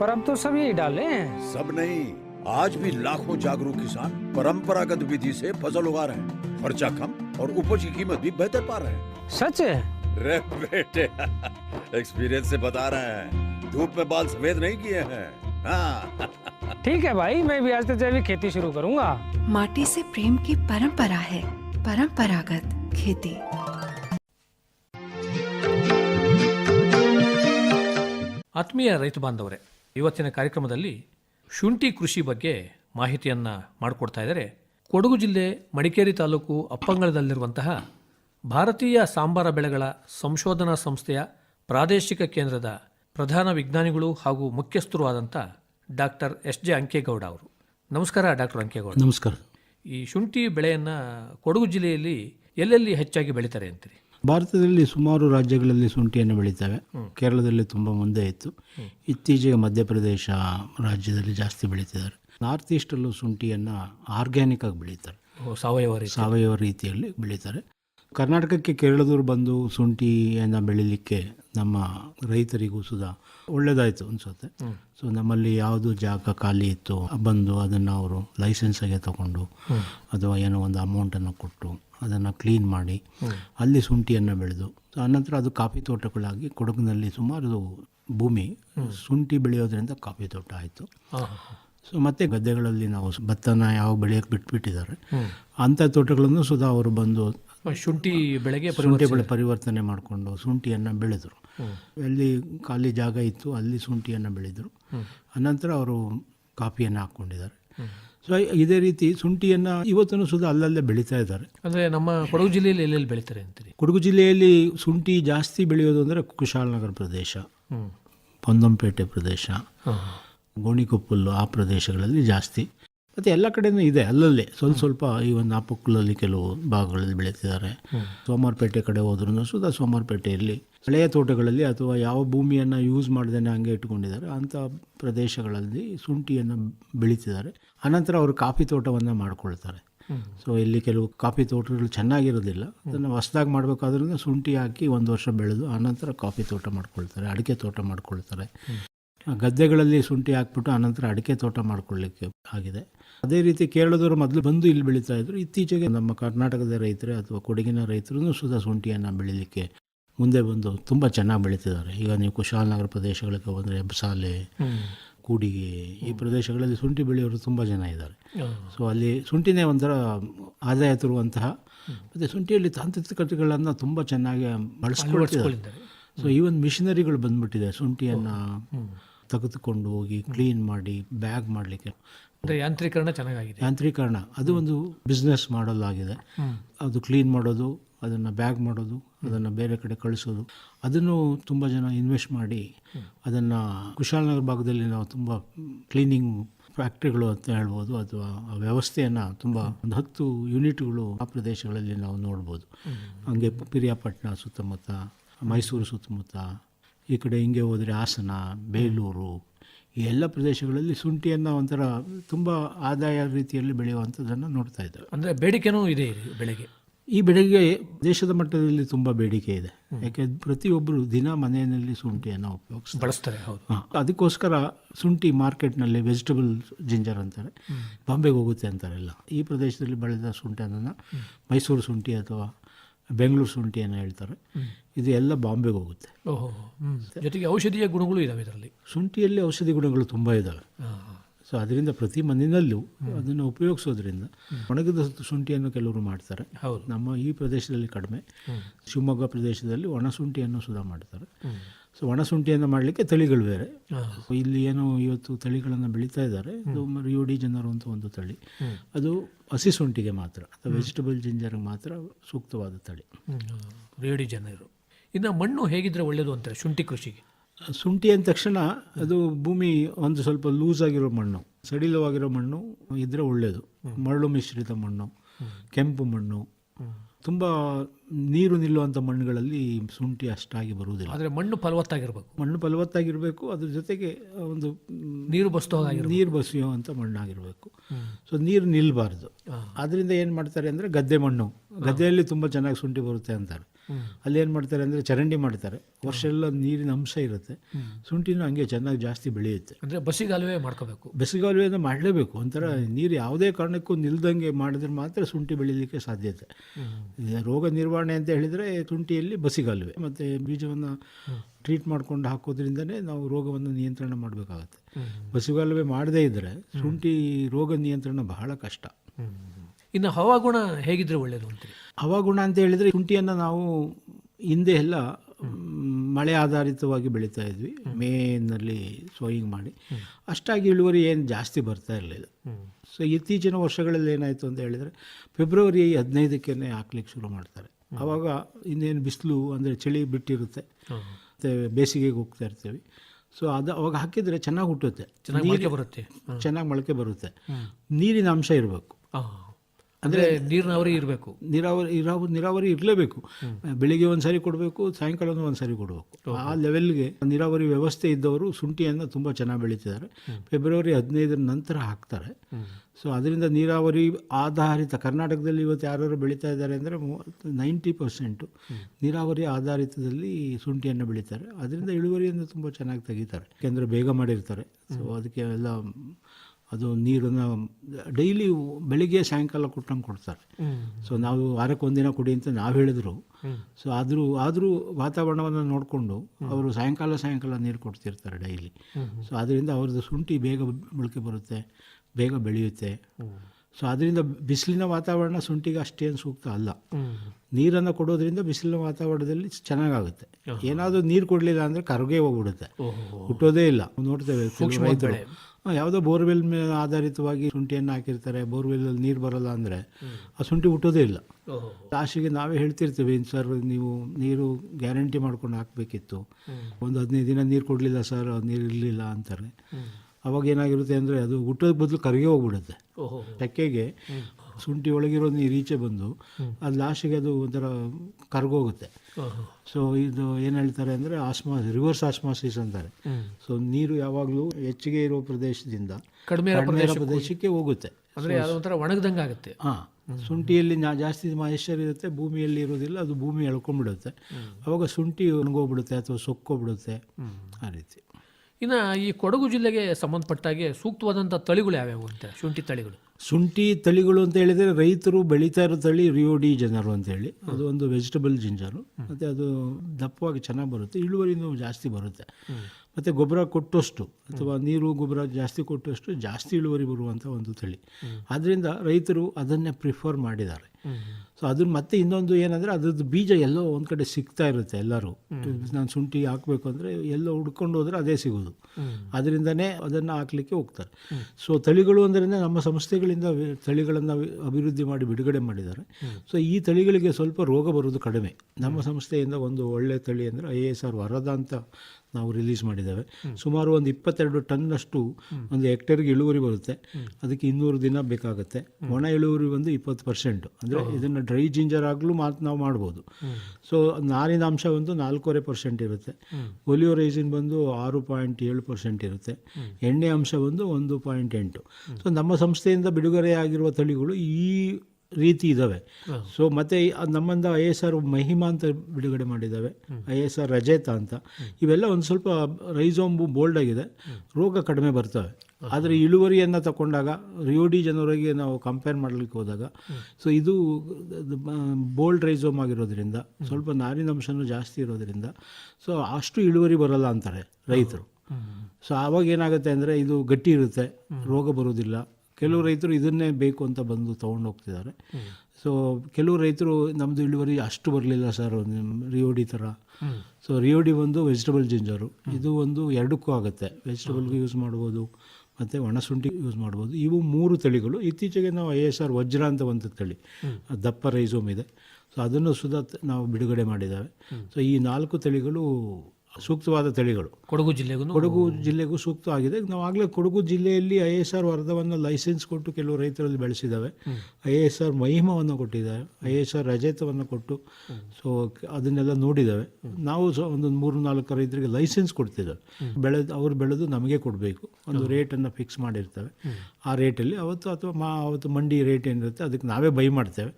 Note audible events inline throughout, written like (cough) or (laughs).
पर अब तो सब यही डाले हैं सब नहीं आज भी लाखों जागरूक किसान परंपरागत विधि से फसल उगा रहे हैं खर्चा कम और उपज की कीमत भी बेहतर पा रहे हैं सच है रे बेटे (laughs) एक्सपीरियंस से बता रहे हैं धूप में बाल सफेद नहीं किए हैं हाँ ठीक है भाई मैं भी आज से जैविक खेती शुरू करूंगा माटी से प्रेम की परंपरा है परंपरागत खेती ಆತ್ಮೀಯ ರೈತ ಬಾಂಧವರೇ ಇವತ್ತಿನ ಕಾರ್ಯಕ್ರಮದಲ್ಲಿ ಶುಂಠಿ ಕೃಷಿ ಬಗ್ಗೆ ಮಾಹಿತಿಯನ್ನು ಮಾಡಿಕೊಡ್ತಾ ಇದ್ದಾರೆ. ಕೊಡಗು ಜಿಲ್ಲೆ ಮಡಿಕೇರಿ ತಾಲೂಕು ಅಪ್ಪಂಗಳದಲ್ಲಿರುವಂತಹ ಭಾರತೀಯ ಸಾಂಬಾರ ಬೆಳೆಗಳ ಸಂಶೋಧನಾ ಸಂಸ್ಥೆಯ ಪ್ರಾದೇಶಿಕ ಕೇಂದ್ರದ ಪ್ರಧಾನ ವಿಜ್ಞಾನಿಗಳು ಹಾಗೂ ಮುಖ್ಯಸ್ಥರು ಆದಂಥ ಡಾಕ್ಟರ್ ಎಸ್ ಜೆ ಅಂಕೇಗೌಡ ಅವರು. ನಮಸ್ಕಾರ ಡಾಕ್ಟರ್ ಅಂಕೇಗೌಡ. ನಮಸ್ಕಾರ. ಈ ಶುಂಠಿ ಬೆಳೆಯನ್ನು ಕೊಡಗು ಜಿಲ್ಲೆಯಲ್ಲಿ ಎಲ್ಲೆಲ್ಲಿ ಹೆಚ್ಚಾಗಿ ಬೆಳೀತಾರೆ ಅಂತೀರಿ? ಭಾರತದಲ್ಲಿ ಸುಮಾರು ರಾಜ್ಯಗಳಲ್ಲಿ ಶುಂಠಿಯನ್ನು ಬೆಳೀತವೆ. ಕೇರಳದಲ್ಲಿ ತುಂಬ ಮುಂದೆ ಇತ್ತು. ಇತ್ತೀಚೆಗೆ ಮಧ್ಯಪ್ರದೇಶ ರಾಜ್ಯದಲ್ಲಿ ಜಾಸ್ತಿ ಬೆಳೀತಿದ್ದಾರೆ. ನಾರ್ತ್ ಈಸ್ಟಲ್ಲೂ ಶುಂಠಿಯನ್ನು ಆರ್ಗ್ಯಾನಿಕ್ ಆಗಿ ಬೆಳೀತಾರೆ. ಸಾವಯವ ಸಾವಯವ ರೀತಿಯಲ್ಲಿ ಬೆಳೀತಾರೆ. ಕರ್ನಾಟಕಕ್ಕೆ ಕೇರಳದವ್ರು ಬಂದು ಶುಂಠಿಯನ್ನು ಬೆಳಿಲಿಕ್ಕೆ ನಮ್ಮ ರೈತರಿಗೂ ಸುಧಾ ಒಳ್ಳೆಯದಾಯಿತು ಅನಿಸುತ್ತೆ. ಸೊ ನಮ್ಮಲ್ಲಿ ಯಾವುದು ಜಾಗ ಖಾಲಿ ಇತ್ತು ಬಂದು ಅದನ್ನು ಅವರು ಲೈಸೆನ್ಸಾಗೆ ತಗೊಂಡು ಅಥವಾ ಏನೋ ಒಂದು ಅಮೌಂಟನ್ನು ಕೊಟ್ಟು ಅದನ್ನು ಕ್ಲೀನ್ ಮಾಡಿ ಅಲ್ಲಿ ಶುಂಠಿಯನ್ನು ಬೆಳೆದು ಸೊ ಆನಂತರ ಅದು ಕಾಫಿ ತೋಟಗಳಾಗಿ ಕೊಡಗಿನಲ್ಲಿ ಸುಮಾರು ಭೂಮಿ ಶುಂಠಿ ಬೆಳೆಯೋದ್ರಿಂದ ಕಾಫಿ ತೋಟ ಆಯಿತು. ಸೊ ಮತ್ತೆ ಗದ್ದೆಗಳಲ್ಲಿ ನಾವು ಭತ್ತನ ಯಾವ ಬೆಳೆಯೋಕ್ಕೆ ಬಿಟ್ಬಿಟ್ಟಿದ್ದಾರೆ. ಅಂಥ ತೋಟಗಳನ್ನು ಸುಧಾ ಅವರು ಬಂದು ಶುಂಠಿ ಬೆಳೆಗೆ ಶುಂಠಿ ಬೆಳೆ ಪರಿವರ್ತನೆ ಮಾಡಿಕೊಂಡು ಶುಂಠಿಯನ್ನು ಬೆಳೆದರು. ಎಲ್ಲಿ ಖಾಲಿ ಜಾಗ ಇತ್ತು ಅಲ್ಲಿ ಶುಂಠಿಯನ್ನು ಬೆಳೆದರು. ಅನಂತರ ಅವರು ಕಾಫಿಯನ್ನು ಹಾಕ್ಕೊಂಡಿದ್ದಾರೆ. ಸೊ ಇದೇ ರೀತಿ ಶುಂಠಿಯನ್ನು ಇವತ್ತೂ ಸುಧಾ ಅಲ್ಲಲ್ಲೇ ಬೆಳೀತಾ ಇದ್ದಾರೆ. ಅಂದರೆ ನಮ್ಮ ಕೊಡಗು ಜಿಲ್ಲೆಯಲ್ಲಿ ಎಲ್ಲೆಲ್ಲಿ ಬೆಳೀತಾರೆ ಅಂತೀರಿ? ಕೊಡಗು ಜಿಲ್ಲೆಯಲ್ಲಿ ಶುಂಠಿ ಜಾಸ್ತಿ ಬೆಳೆಯೋದು ಅಂದರೆ ಕುಶಾಲನಗರ ಪ್ರದೇಶ ಪೊಂದಂಪೇಟೆ ಪ್ರದೇಶ ಗೋಣಿಕೊಪ್ಪಲು ಆ ಪ್ರದೇಶಗಳಲ್ಲಿ ಜಾಸ್ತಿ. ಮತ್ತು ಎಲ್ಲ ಕಡೆಯೂ ಇದೆ. ಅಲ್ಲಲ್ಲಿ ಸ್ವಲ್ಪ ಸ್ವಲ್ಪ ಈ ಒಂದು ನಾಪಕ್ಕಲಲ್ಲಿ ಕೆಲವು ಭಾಗಗಳಲ್ಲಿ ಬೆಳೀತಿದ್ದಾರೆ ಸೋಮಾರ್ಪೇಟೆ ಕಡೆ ಹೋದ್ರೂ ಸುಧಾ ಸೋಮಾರ್ಪೇಟೆಯಲ್ಲಿ ಹಳೆಯ ತೋಟಗಳಲ್ಲಿ ಅಥವಾ ಯಾವ ಭೂಮಿಯನ್ನು ಯೂಸ್ ಮಾಡ್ದೇನೆ ಹಂಗೆ ಇಟ್ಕೊಂಡಿದ್ದಾರೆ ಅಂಥ ಪ್ರದೇಶಗಳಲ್ಲಿ ಶುಂಠಿಯನ್ನು ಬೆಳೀತಿದ್ದಾರೆ. ಅನಂತರ ಅವರು ಕಾಫಿ ತೋಟವನ್ನು ಮಾಡ್ಕೊಳ್ತಾರೆ. ಸೊ ಇಲ್ಲಿ ಕೆಲವು ಕಾಫಿ ತೋಟಗಳು ಚೆನ್ನಾಗಿರೋದಿಲ್ಲ. ಅದನ್ನು ಹೊಸದಾಗಿ ಮಾಡಬೇಕಾದ್ರೂ ಶುಂಠಿ ಹಾಕಿ ಒಂದು ವರ್ಷ ಬೆಳೆದು ಆನಂತರ ಕಾಫಿ ತೋಟ ಮಾಡ್ಕೊಳ್ತಾರೆ, ಅಡಿಕೆ ತೋಟ ಮಾಡ್ಕೊಳ್ತಾರೆ. ಗದ್ದೆಗಳಲ್ಲಿ ಶುಂಠಿ ಹಾಕ್ಬಿಟ್ಟು ಆನಂತರ ಅಡಿಕೆ ತೋಟ ಮಾಡ್ಕೊಳ್ಳಿಕ್ಕೆ ಆಗಿದೆ. ಅದೇ ರೀತಿ ಕೇರಳದವರು ಮೊದಲು ಬಂದು ಇಲ್ಲಿ ಬೆಳೀತಾ ಇದ್ರು. ಇತ್ತೀಚೆಗೆ ನಮ್ಮ ಕರ್ನಾಟಕದ ರೈತರು ಅಥವಾ ಕೊಡಗಿನ ರೈತರು ಸುಧಾ ಶುಂಠಿಯನ್ನು ಬೆಳೀಲಿಕ್ಕೆ ಮುಂದೆ ಬಂದು ತುಂಬ ಚೆನ್ನಾಗಿ ಬೆಳೀತಿದ್ದಾರೆ. ಈಗ ನೀವು ಕುಶಾಲನಗರ ಪ್ರದೇಶಗಳಿಗೆ ಹೋದರೆ ಹೆಬ್ಸಾಲೆ ಕೂಡಿಗೆ ಈ ಪ್ರದೇಶಗಳಲ್ಲಿ ಶುಂಠಿ ಬೆಳೆಯೋರು ತುಂಬ ಜನ ಇದ್ದಾರೆ. ಸೊ ಅಲ್ಲಿ ಶುಂಠಿನೇ ಒಂಥರ ಆದಾಯ ತರುವಂತಹ ಮತ್ತು ಶುಂಠಿಯಲ್ಲಿ ತಾಂತ್ರಿಕತೆಗಳನ್ನು ತುಂಬ ಚೆನ್ನಾಗಿ ಬಳಸ್ಕೊಳ್ತಿದ್ದಾರೆ. ಸೊ ಈ ಒಂದು ಮಿಷನರಿಗಳು ಬಂದ್ಬಿಟ್ಟಿದೆ ಶುಂಠಿಯನ್ನು. ತೆಗೆದುಕೊಂಡು ಹೋಗಿ ಕ್ಲೀನ್ ಮಾಡಿ ಬ್ಯಾಗ್ ಮಾಡಲಿಕ್ಕೆ. ಅಂದರೆ ಯಾಂತ್ರೀಕರಣ ಚೆನ್ನಾಗಿದೆ ಯಾಂತ್ರೀಕರಣ. ಅದು ಒಂದು ಬಿಸ್ನೆಸ್ ಮಾಡಲಾಗಿದೆ ಅದು ಕ್ಲೀನ್ ಮಾಡೋದು ಅದನ್ನು ಬ್ಯಾಗ್ ಮಾಡೋದು ಅದನ್ನು ಬೇರೆ ಕಡೆ ಕಳಿಸೋದು. ಅದನ್ನು ತುಂಬ ಜನ ಇನ್ವೆಸ್ಟ್ ಮಾಡಿ ಅದನ್ನು ಕುಶಾಲನಗರ ಭಾಗದಲ್ಲಿ ನಾವು ತುಂಬ ಕ್ಲೀನಿಂಗ್ ಫ್ಯಾಕ್ಟ್ರಿಗಳು ಅಂತ ಹೇಳ್ಬೋದು. ಅಥವಾ ಆ ವ್ಯವಸ್ಥೆಯನ್ನು ತುಂಬ ಒಂದು ಹತ್ತು ಯೂನಿಟ್ಗಳು ಆ ಪ್ರದೇಶಗಳಲ್ಲಿ ನಾವು ನೋಡ್ಬೋದು. ಹಂಗೆ ಪಿರಿಯಾಪಟ್ಟಣ ಸುತ್ತಮುತ್ತ ಮೈಸೂರು ಸುತ್ತಮುತ್ತ ಈ ಕಡೆ ಹಿಂಗೆ ಹೋದರೆ ಹಾಸನ ಬೇಲೂರು ಈ ಎಲ್ಲ ಪ್ರದೇಶಗಳಲ್ಲಿ ಶುಂಠಿಯನ್ನು ಒಂಥರ ತುಂಬ ಆದಾಯ ರೀತಿಯಲ್ಲಿ ಬೆಳೆಯುವಂಥದ್ದನ್ನು ನೋಡ್ತಾ ಇದ್ದೇವೆ. ಅಂದರೆ ಬೇಡಿಕೆನೂ ಇದೆ ಬೆಳಗ್ಗೆ ಬೆಳೆಗೆ. ಈ ಬೆಳಗ್ಗೆ ದೇಶದ ಮಟ್ಟದಲ್ಲಿ ತುಂಬ ಬೇಡಿಕೆ ಇದೆ. ಯಾಕೆ ಪ್ರತಿಯೊಬ್ಬರು ದಿನ ಮನೆಯಲ್ಲಿ ಶುಂಠಿಯನ್ನು ಉಪಯೋಗಿಸ್ತಾರೆ. ಬಳಸ್ತಾರೆ ಹೌದು. ಅದಕ್ಕೋಸ್ಕರ ಶುಂಠಿ ಮಾರ್ಕೆಟ್ನಲ್ಲಿ ವೆಜಿಟಬಲ್ ಜಿಂಜರ್ ಅಂತಾರೆ ಬಾಂಬೆಗೆ ಹೋಗುತ್ತೆ ಅಂತಾರೆಲ್ಲ ಈ ಪ್ರದೇಶದಲ್ಲಿ ಬೆಳೆದ ಶುಂಠಿಯನ್ನು ಮೈಸೂರು ಶುಂಠಿ ಅಥವಾ ಬೆಂಗಳೂರು ಶುಂಠಿಯನ್ನು ಹೇಳ್ತಾರೆ. ಇದು ಎಲ್ಲ ಬಾಂಬೆಗೆ ಹೋಗುತ್ತೆ. ಓಹೋ ಜೊತೆಗೆ ಔಷಧೀಯ ಗುಣಗಳು ಇದಾವೆ ಇದರಲ್ಲಿ. ಶುಂಠಿಯಲ್ಲಿ ಔಷಧಿ ಗುಣಗಳು ತುಂಬ ಇದ್ದಾವೆ ಸೊ ಅದರಿಂದ ಪ್ರತಿ ಮನೆಯಲ್ಲೂ ಅದನ್ನು ಉಪಯೋಗಿಸೋದ್ರಿಂದ ಒಣಗಿದ ಶುಂಠಿಯನ್ನು ಕೆಲವರು ಮಾಡ್ತಾರೆ. ಹೌದು. ನಮ್ಮ ಈ ಪ್ರದೇಶದಲ್ಲಿ ಕಡಿಮೆ. ಶಿವಮೊಗ್ಗ ಪ್ರದೇಶದಲ್ಲಿ ಒಣ ಶುಂಠಿಯನ್ನು ಸುಧಾ ಮಾಡ್ತಾರೆ. ಸೊ ಒಣ ಶುಂಠಿಯನ್ನು ಮಾಡಲಿಕ್ಕೆ ತಳಿಗಳು ಬೇರೆ. ಇಲ್ಲಿ ಏನು ಇವತ್ತು ತಳಿಗಳನ್ನು ಬೆಳೀತಾ ಇದ್ದಾರೆ. ಇದು ರಿಯೋಡಿ ಜನರು ಅಂತ ಒಂದು ತಳಿ. ಅದು ಹಸಿ ಶುಂಠಿಗೆ ಮಾತ್ರ ಅಥವಾ ವೆಜಿಟೇಬಲ್ ಜಿಂಜರ್ಗೆ ಮಾತ್ರ ಸೂಕ್ತವಾದ ತಳಿ. ರಿಯೋಡಿ ಜನರು ಇನ್ನು ಮಣ್ಣು ಹೇಗಿದ್ರೆ ಒಳ್ಳೆಯದು ಅಂತಾರೆ ಶುಂಠಿ ಕೃಷಿಗೆ? ಶುಂಠಿ ಅಂದ ತಕ್ಷಣ ಅದು ಭೂಮಿ ಒಂದು ಸ್ವಲ್ಪ ಲೂಸ್ ಆಗಿರೋ ಮಣ್ಣು ಸಡಿಲವಾಗಿರೋ ಮಣ್ಣು ಇದ್ದರೆ ಒಳ್ಳೆಯದು ಮರಳು ಮಿಶ್ರಿತ ಮಣ್ಣು ಕೆಂಪು ಮಣ್ಣು. ತುಂಬ ನೀರು ನಿಲ್ಲುವಂಥ ಮಣ್ಣುಗಳಲ್ಲಿ ಶುಂಠಿ ಅಷ್ಟಾಗಿ ಬರುವುದಿಲ್ಲ. ಆದರೆ ಮಣ್ಣು ಫಲವತ್ತಾಗಿರಬೇಕು. ಮಣ್ಣು ಫಲವತ್ತಾಗಿರಬೇಕು ಅದ್ರ ಜೊತೆಗೆ ಒಂದು ನೀರು ಬಸ್ತು ನೀರು ಬಸಿಯುವಂಥ ಮಣ್ಣಾಗಿರಬೇಕು. ಸೊ ನೀರು ನಿಲ್ಲಬಾರ್ದು ಅದರಿಂದ ಏನು ಮಾಡ್ತಾರೆ ಅಂದರೆ ಗದ್ದೆ ಮಣ್ಣು. ಗದ್ದೆಯಲ್ಲಿ ತುಂಬ ಚೆನ್ನಾಗಿ ಶುಂಠಿ ಬರುತ್ತೆ ಅಂತಾರೆ. ಅಲ್ಲಿ ಏನು ಮಾಡ್ತಾರೆ ಅಂದರೆ ಚರಂಡಿ ಮಾಡ್ತಾರೆ. ವರ್ಷ ಎಲ್ಲ ನೀರಿನ ಅಂಶ ಇರುತ್ತೆ. ಶುಂಠಿನೂ ಹಂಗೆ ಚೆನ್ನಾಗಿ ಜಾಸ್ತಿ ಬೆಳೆಯುತ್ತೆ. ಅಂದರೆ ಬಸಿಗಾಲುವೆ ಮಾಡ್ಕೋಬೇಕು. ಬೆಸಿಗಾಲುವೆಯನ್ನು ಮಾಡಲೇಬೇಕು. ಒಂಥರ ನೀರು ಯಾವುದೇ ಕಾರಣಕ್ಕೂ ನಿಲ್ದಂಗೆ ಮಾಡಿದ್ರೆ ಮಾತ್ರ ಶುಂಠಿ ಬೆಳೀಲಿಕ್ಕೆ ಸಾಧ್ಯತೆ ರೋಗ ನಿರ್ವಹಣೆ ಅಂತ ಹೇಳಿದರೆ ಶುಂಠಿಯಲ್ಲಿ ಬಸಿಗಾಲುವೆ ಮತ್ತು ಬೀಜವನ್ನು ಟ್ರೀಟ್ ಮಾಡ್ಕೊಂಡು ಹಾಕೋದ್ರಿಂದನೇ ನಾವು ರೋಗವನ್ನು ನಿಯಂತ್ರಣ ಮಾಡಬೇಕಾಗತ್ತೆ. ಬಸಿಗಾಲುವೆ ಮಾಡದೇ ಇದ್ದರೆ ಶುಂಠಿ ರೋಗ ನಿಯಂತ್ರಣ ಬಹಳ ಕಷ್ಟ. ಇನ್ನು ಹವಾಗುಣ ಹೇಗಿದ್ರೆ ಒಳ್ಳೆಯದು ಅಂತ ಹವಾಗುಣ ಅಂತ ಹೇಳಿದರೆ ಶುಂಠಿಯನ್ನು ನಾವು ಹಿಂದೆ ಎಲ್ಲ ಮಳೆ ಆಧಾರಿತವಾಗಿ ಬೆಳೀತಾ ಇದ್ವಿ. ಮೇನಲ್ಲಿ ಸೋಯಿಂಗ್ ಮಾಡಿ. ಅಷ್ಟಾಗಿ ಇಳುವರಿ ಏನು ಜಾಸ್ತಿ ಬರ್ತಾ ಇರಲಿಲ್ಲ. ಸೊ ಇತ್ತೀಚಿನ ವರ್ಷಗಳಲ್ಲಿ ಏನಾಯಿತು ಅಂತ ಹೇಳಿದರೆ ಫೆಬ್ರವರಿ ಹದಿನೈದಕ್ಕೇ ಹಾಕ್ಲಿಕ್ಕೆ ಶುರು ಮಾಡ್ತಾರೆ. ಆವಾಗ ಇನ್ನೇನು ಬಿಸಿಲು ಅಂದರೆ ಚಳಿ ಬಿಟ್ಟಿರುತ್ತೆ. ಮತ್ತು ಬೇಸಿಗೆಗೆ ಹೋಗ್ತಾ ಇರ್ತೀವಿ. ಸೊ ಅದು ಅವಾಗ ಹಾಕಿದರೆ ಚೆನ್ನಾಗಿ ಹುಟ್ಟುತ್ತೆ. ಚೆನ್ನಾಗಿ ಬರುತ್ತೆ. ಚೆನ್ನಾಗಿ ಮೊಳಕೆ ಬರುತ್ತೆ. ನೀರಿನ ಅಂಶ ಇರಬೇಕು. ಅಂದರೆ ನೀರಾವರಿ ಇರಬೇಕು. ನೀರಾವರಿ ಇರಾವ ನೀರಾವರಿ ಇರಲೇಬೇಕು. ಬೆಳಿಗ್ಗೆ ಒಂದು ಸಾರಿ ಕೊಡಬೇಕು ಸಾಯಂಕಾಲ ಒಂದು ಸಾರಿ ಕೊಡಬೇಕು. ಆ ಲೆವೆಲ್ಗೆ ನೀರಾವರಿ ವ್ಯವಸ್ಥೆ ಇದ್ದವರು ಶುಂಠಿಯನ್ನು ತುಂಬ ಚೆನ್ನಾಗಿ ಬೆಳೀತಿದ್ದಾರೆ. ಫೆಬ್ರವರಿ ಹದಿನೈದರ ನಂತರ ಹಾಕ್ತಾರೆ. ಸೊ ಅದರಿಂದ ನೀರಾವರಿ ಆಧಾರಿತ ಕರ್ನಾಟಕದಲ್ಲಿ ಇವತ್ತು ಯಾರು ಬೆಳೀತಾ ಇದ್ದಾರೆ ಅಂದರೆ ನೈಂಟಿ ಪರ್ಸೆಂಟು ನೀರಾವರಿ ಆಧಾರಿತದಲ್ಲಿ ಶುಂಠಿಯನ್ನು ಬೆಳೀತಾರೆ. ಅದರಿಂದ ಇಳುವರಿಯನ್ನು ತುಂಬ ಚೆನ್ನಾಗಿ ತೆಗಿತಾರೆ. ಯಾಕೆಂದರೆ ಬೇಗ ಮಾಡಿರ್ತಾರೆ. ಸೊ ಅದಕ್ಕೆ ಎಲ್ಲ ಅದು ನೀರನ್ನು ಡೈಲಿ ಬೆಳಿಗ್ಗೆ ಸಾಯಂಕಾಲ ಕೊಟ್ಟಂಗೆ ಕೊಡ್ತಾರೆ. ಸೊ ನಾವು ವಾರಕ್ಕೆ ಒಂದಿನ ಕೊಡಿ ಅಂತ ನಾವು ಹೇಳಿದ್ರು. ಸೊ ಆದರೂ ಆದರೂ ವಾತಾವರಣವನ್ನು ನೋಡಿಕೊಂಡು ಅವರು ಸಾಯಂಕಾಲ ಸಾಯಂಕಾಲ ನೀರು ಕೊಡ್ತಿರ್ತಾರೆ ಡೈಲಿ. ಸೊ ಅದರಿಂದ ಅವ್ರದ್ದು ಶುಂಠಿ ಬೇಗ ಮೊಳಕೆ ಬರುತ್ತೆ ಬೇಗ ಬೆಳೆಯುತ್ತೆ. ಸೊ ಅದರಿಂದ ಬಿಸಿಲಿನ ವಾತಾವರಣ ಶುಂಠಿಗೆ ಅಷ್ಟೇನು ಸೂಕ್ತ ಅಲ್ಲ. ನೀರನ್ನು ಕೊಡೋದ್ರಿಂದ ಬಿಸಿಲಿನ ವಾತಾವರಣದಲ್ಲಿ ಚೆನ್ನಾಗಾಗುತ್ತೆ. ಏನಾದರೂ ನೀರು ಕೊಡಲಿಲ್ಲ ಅಂದರೆ ಕರಗೇ ಹೋಗ್ಬಿಡುತ್ತೆ. ಹುಟ್ಟೋದೇ ಇಲ್ಲ. ನೋಡ್ತೇವೆ. ಯಾವುದೋ ಬೋರ್ವೆಲ್ ಮೇಲೆ ಆಧಾರಿತವಾಗಿ ಶುಂಠಿಯನ್ನು ಹಾಕಿರ್ತಾರೆ ಬೋರ್ವೆಲ್ಲಲ್ಲಿ ನೀರು ಬರಲ್ಲ ಅಂದರೆ ಆ ಶುಂಠಿ ಹುಟ್ಟೋದೇ ಇಲ್ಲ. ಲಾಸ್ಟಿಗೆ ನಾವೇ ಹೇಳ್ತಿರ್ತೀವಿ ಸರ್ ನೀವು ನೀರು ಗ್ಯಾರಂಟಿ ಮಾಡ್ಕೊಂಡು ಹಾಕಬೇಕಿತ್ತು. ಒಂದು ಹದಿನೈದು ದಿನ ನೀರು ಕೊಡಲಿಲ್ಲ ಸರ್ ನೀರು ಇರಲಿಲ್ಲ ಅಂತಾರೆ. ಅವಾಗ ಏನಾಗಿರುತ್ತೆ ಅಂದರೆ ಅದು ಊಟದ ಬದಲು ಕರಗಿ ಹೋಗ್ಬಿಡುತ್ತೆ. ತೆಕ್ಕೆಗೆ ಶುಂಠಿ ಒಳಗಿರೋ ನೀರು ಈಚೆ ಬಂದು ಅದು ಲಾಸ್ಟಿಗೆ ಅದು ಒಂಥರ ಕರ್ಗೋಗುತ್ತೆ. ಸೊ ಇದು ಏನು ಹೇಳ್ತಾರೆ ಅಂದರೆ ಆಸ್ಮಾ ರಿವರ್ಸ್ ಆಸ್ಮಾಸಿಸ್ ಅಂತಾರೆ. ಸೊ ನೀರು ಯಾವಾಗಲೂ ಹೆಚ್ಚಿಗೆ ಇರೋ ಪ್ರದೇಶದಿಂದ ಕಡಿಮೆ ಪ್ರದೇಶಕ್ಕೆ ಹೋಗುತ್ತೆ. ಅಂದರೆ ಅದು ಒಂಥರ ಒಣಗ್ದಂಗೆ ಆಗುತ್ತೆ ಹಾಂ ಶುಂಠಿಯಲ್ಲಿ ನಾ ಜಾಸ್ತಿ ಮಾಯಿಶ್ಚರ್ ಇರುತ್ತೆ ಭೂಮಿಯಲ್ಲಿ ಇರೋದಿಲ್ಲ ಅದು ಭೂಮಿ ಎಳ್ಕೊಂಡ್ಬಿಡುತ್ತೆ. ಅವಾಗ ಶುಂಠಿ ಒಣಗೋಗ್ಬಿಡುತ್ತೆ ಅಥವಾ ಸೊಕ್ಕೋಗ್ಬಿಡುತ್ತೆ. ಆ ರೀತಿ. ಇನ್ನು ಈ ಕೊಡಗು ಜಿಲ್ಲೆಗೆ ಸಂಬಂಧಪಟ್ಟಾಗೆ ಸೂಕ್ತವಾದಂಥ ತಳಿಗಳು ಯಾವ್ಯಾವು ಅಂತ ಶುಂಠಿ ತಳಿಗಳು? ಶುಂಠಿ ತಳಿಗಳು ಅಂತ ಹೇಳಿದರೆ ರೈತರು ಬೆಳೀತಾ ಇರೋ ತಳಿ ರಿಯೋಡಿ ಜನರು ಅಂತೇಳಿ ಅದು ಒಂದು ವೆಜಿಟಬಲ್ ಜಿಂಜರು. ಮತ್ತು ಅದು ದಪ್ಪವಾಗಿ ಚೆನ್ನಾಗಿ ಬರುತ್ತೆ. ಇಳುವರಿನೂ ಜಾಸ್ತಿ ಬರುತ್ತೆ. ಮತ್ತು ಗೊಬ್ಬರ ಕೊಟ್ಟಷ್ಟು ಅಥವಾ ನೀರು ಗೊಬ್ಬರ ಜಾಸ್ತಿ ಕೊಟ್ಟಷ್ಟು ಜಾಸ್ತಿ ಇಳುವರಿ ಬರುವಂಥ ಒಂದು ತಳಿ. ಆದ್ದರಿಂದ ರೈತರು ಅದನ್ನೇ ಪ್ರಿಫರ್ ಮಾಡಿದ್ದಾರೆ. ಸೊ ಅದನ್ನ ಮತ್ತೆ ಇನ್ನೊಂದು ಏನಂದರೆ ಅದ್ರದ್ದು ಬೀಜ ಎಲ್ಲೋ ಒಂದು ಕಡೆ ಸಿಗ್ತಾ ಇರುತ್ತೆ ಎಲ್ಲರೂ. ನಾನು ಶುಂಠಿ ಹಾಕಬೇಕು ಅಂದರೆ ಎಲ್ಲೋ ಹುಡ್ಕೊಂಡು ಹೋದರೆ ಅದೇ ಸಿಗೋದು. ಅದರಿಂದನೇ ಅದನ್ನು ಹಾಕ್ಲಿಕ್ಕೆ ಹೋಗ್ತಾರೆ. ಸೊ ತಳಿಗಳು ಅಂದ್ರೆ ನಮ್ಮ ಸಂಸ್ಥೆಗಳಿಂದ ತಳಿಗಳನ್ನು ಅಭಿವೃದ್ಧಿ ಮಾಡಿ ಬಿಡುಗಡೆ ಮಾಡಿದ್ದಾರೆ. ಸೊ ಈ ತಳಿಗಳಿಗೆ ಸ್ವಲ್ಪ ರೋಗ ಬರೋದು ಕಡಿಮೆ. ನಮ್ಮ ಸಂಸ್ಥೆಯಿಂದ ಒಂದು ಒಳ್ಳೆಯ ತಳಿ ಅಂದರೆ ಐ ಎಸ್ ಆರ್ ವರದ ಅಂತ ನಾವು ರಿಲೀಸ್ ಮಾಡಿದ್ದೇವೆ. ಸುಮಾರು ಒಂದು ಇಪ್ಪತ್ತೆರಡು ಟನ್ನಷ್ಟು ಒಂದು ಹೆಕ್ಟೇರ್ಗೆ ಇಳುವರಿ ಬರುತ್ತೆ. ಅದಕ್ಕೆ ಇನ್ನೂರು ದಿನ ಬೇಕಾಗುತ್ತೆ. ಒಣ ಇಳುವರಿ ಬಂದು ಇಪ್ಪತ್ತು ಪರ್ಸೆಂಟು ಅಂದರೆ ಇದನ್ನು ಡ್ರೈ ಜಿಂಜರ್ ಆಗಲೂ ಮಾತು ನಾವು ಮಾಡ್ಬೋದು. ಸೊ ನಾರಿನ ಅಂಶ ಒಂದು ನಾಲ್ಕೂವರೆ ಪರ್ಸೆಂಟ್ ಇರುತ್ತೆ. ಒಲಿಯೋ ರೈಸಿನ್ ಬಂದು ಆರು ಪಾಯಿಂಟ್ ಏಳು ಪರ್ಸೆಂಟ್ ಇರುತ್ತೆ. ಎಣ್ಣೆ ಅಂಶ ಬಂದು ಒಂದು ಪಾಯಿಂಟ್ ಎಂಟು. ಸೊ ನಮ್ಮ ಸಂಸ್ಥೆಯಿಂದ ಬಿಡುಗಡೆಯಾಗಿರುವ ತಳಿಗಳು ಈ ರೀತಿ ಇದ್ದಾವೆ ಸೊ ಮತ್ತು ನಮ್ಮಂದ ಐ ಎಸ್ ಆರ್ ಮಹಿಮಾ ಅಂತ ಬಿಡುಗಡೆ ಮಾಡಿದ್ದಾವೆ ಐ ಎಸ್ ಆರ್ ರಜೇತ ಅಂತ. ಇವೆಲ್ಲ ಒಂದು ಸ್ವಲ್ಪ ರೈಸೋಂಬು ಬೋಲ್ಡ್ ಆಗಿದೆ. ರೋಗ ಕಡಿಮೆ ಬರ್ತವೆ. ಆದರೆ ಇಳುವರಿಯನ್ನು ತಗೊಂಡಾಗ ರಿಯೋಡಿ ಜನರಿಗೆ ನಾವು ಕಂಪೇರ್ ಮಾಡಲಿಕ್ಕೆ ಹೋದಾಗ ಸೊ ಇದು ಬೋಲ್ಡ್ ರೈಸೋಮ್ ಆಗಿರೋದ್ರಿಂದ ಸ್ವಲ್ಪ ನಾರಿನ ಅಂಶನೂ ಜಾಸ್ತಿ ಇರೋದ್ರಿಂದ ಸೊ ಅಷ್ಟು ಇಳುವರಿ ಬರಲ್ಲ ಅಂತಾರೆ ರೈತರು. ಸೊ ಆವಾಗ ಏನಾಗುತ್ತೆ ಅಂದರೆ ಇದು ಗಟ್ಟಿ ಇರುತ್ತೆ ರೋಗ ಬರೋದಿಲ್ಲ ಕೆಲವು ರೈತರು ಇದನ್ನೇ ಬೇಕು ಅಂತ ಬಂದು ತೊಗೊಂಡು ಹೋಗ್ತಿದ್ದಾರೆ. ಸೊ ಕೆಲವು ರೈತರು ನಮ್ಮದು ಇಳುವರಿ ಅಷ್ಟು ಬರಲಿಲ್ಲ ಸರ್ ರಿಯೋಡಿ ಥರ ಸೊ ರಿಯೋಡಿ ಒಂದು ವೆಜಿಟೇಬಲ್ ಜಿಂಜರು ಇದು ಒಂದು ಎರಡಕ್ಕೂ ಆಗುತ್ತೆ. ವೆಜಿಟಬಲ್ಗೂ ಯೂಸ್ ಮಾಡ್ಬೋದು, ಮತ್ತು ಒಣಶುಂಠಿ ಯೂಸ್ ಮಾಡ್ಬೋದು. ಇವು ಮೂರು ತಳಿಗಳು. ಇತ್ತೀಚೆಗೆ ನಾವು ಐ ಎಸ್ ಆರ್ ವಜ್ರ ಅಂತ ಒಂದು ತಳಿ. ದಪ್ಪ ರೈಸೋಮ್ ಇದೆ. ಸೊ ಅದನ್ನು ಸುಧಾ ನಾವು ಬಿಡುಗಡೆ ಮಾಡಿದ್ದಾವೆ. ಸೊ ಈ ನಾಲ್ಕು ತಳಿಗಳು ಸೂಕ್ತವಾದ ತಳಿಗಳು. ಕೊಡಗು ಜಿಲ್ಲೆಗೂ ಕೊಡಗು ಜಿಲ್ಲೆಗೂ ಸೂಕ್ತವಾಗಿದೆ ನಾವು ಆಗಲೇ ಕೊಡಗು ಜಿಲ್ಲೆಯಲ್ಲಿ ಐ ಎಸ್ ಆರ್ ವರ್ಧವನ್ನು ಲೈಸೆನ್ಸ್ ಕೊಟ್ಟು ಕೆಲವು ರೈತರಲ್ಲಿ ಬೆಳೆಸಿದ್ದಾವೆ. ಐ ಎಸ್ ಆರ್ ಮಹಿಮವನ್ನು ಕೊಟ್ಟಿದ್ದಾವೆ ಐ ಎಸ್ ಆರ್ ರಜತವನ್ನು ಕೊಟ್ಟು ಸೊ ಅದನ್ನೆಲ್ಲ ನೋಡಿದ್ದಾವೆ. ನಾವು ಸಹ ಒಂದೊಂದು ಮೂರು ನಾಲ್ಕು ರೈತರಿಗೆ ಲೈಸೆನ್ಸ್ ಕೊಡ್ತಿದ್ದಾವೆ. ಬೆಳೆದು ಅವ್ರು ಬೆಳೆದು ನಮಗೆ ಕೊಡಬೇಕು. ಒಂದು ರೇಟನ್ನು ಫಿಕ್ಸ್ ಮಾಡಿರ್ತವೆ. ಆ ರೇಟಲ್ಲಿ ಅವತ್ತು ಅಥವಾ ಮಾ ಅವತ್ತು ಮಂಡಿ ರೇಟ್ ಏನಿರುತ್ತೆ ಅದಕ್ಕೆ ನಾವೇ ಬೈ ಮಾಡ್ತೇವೆ.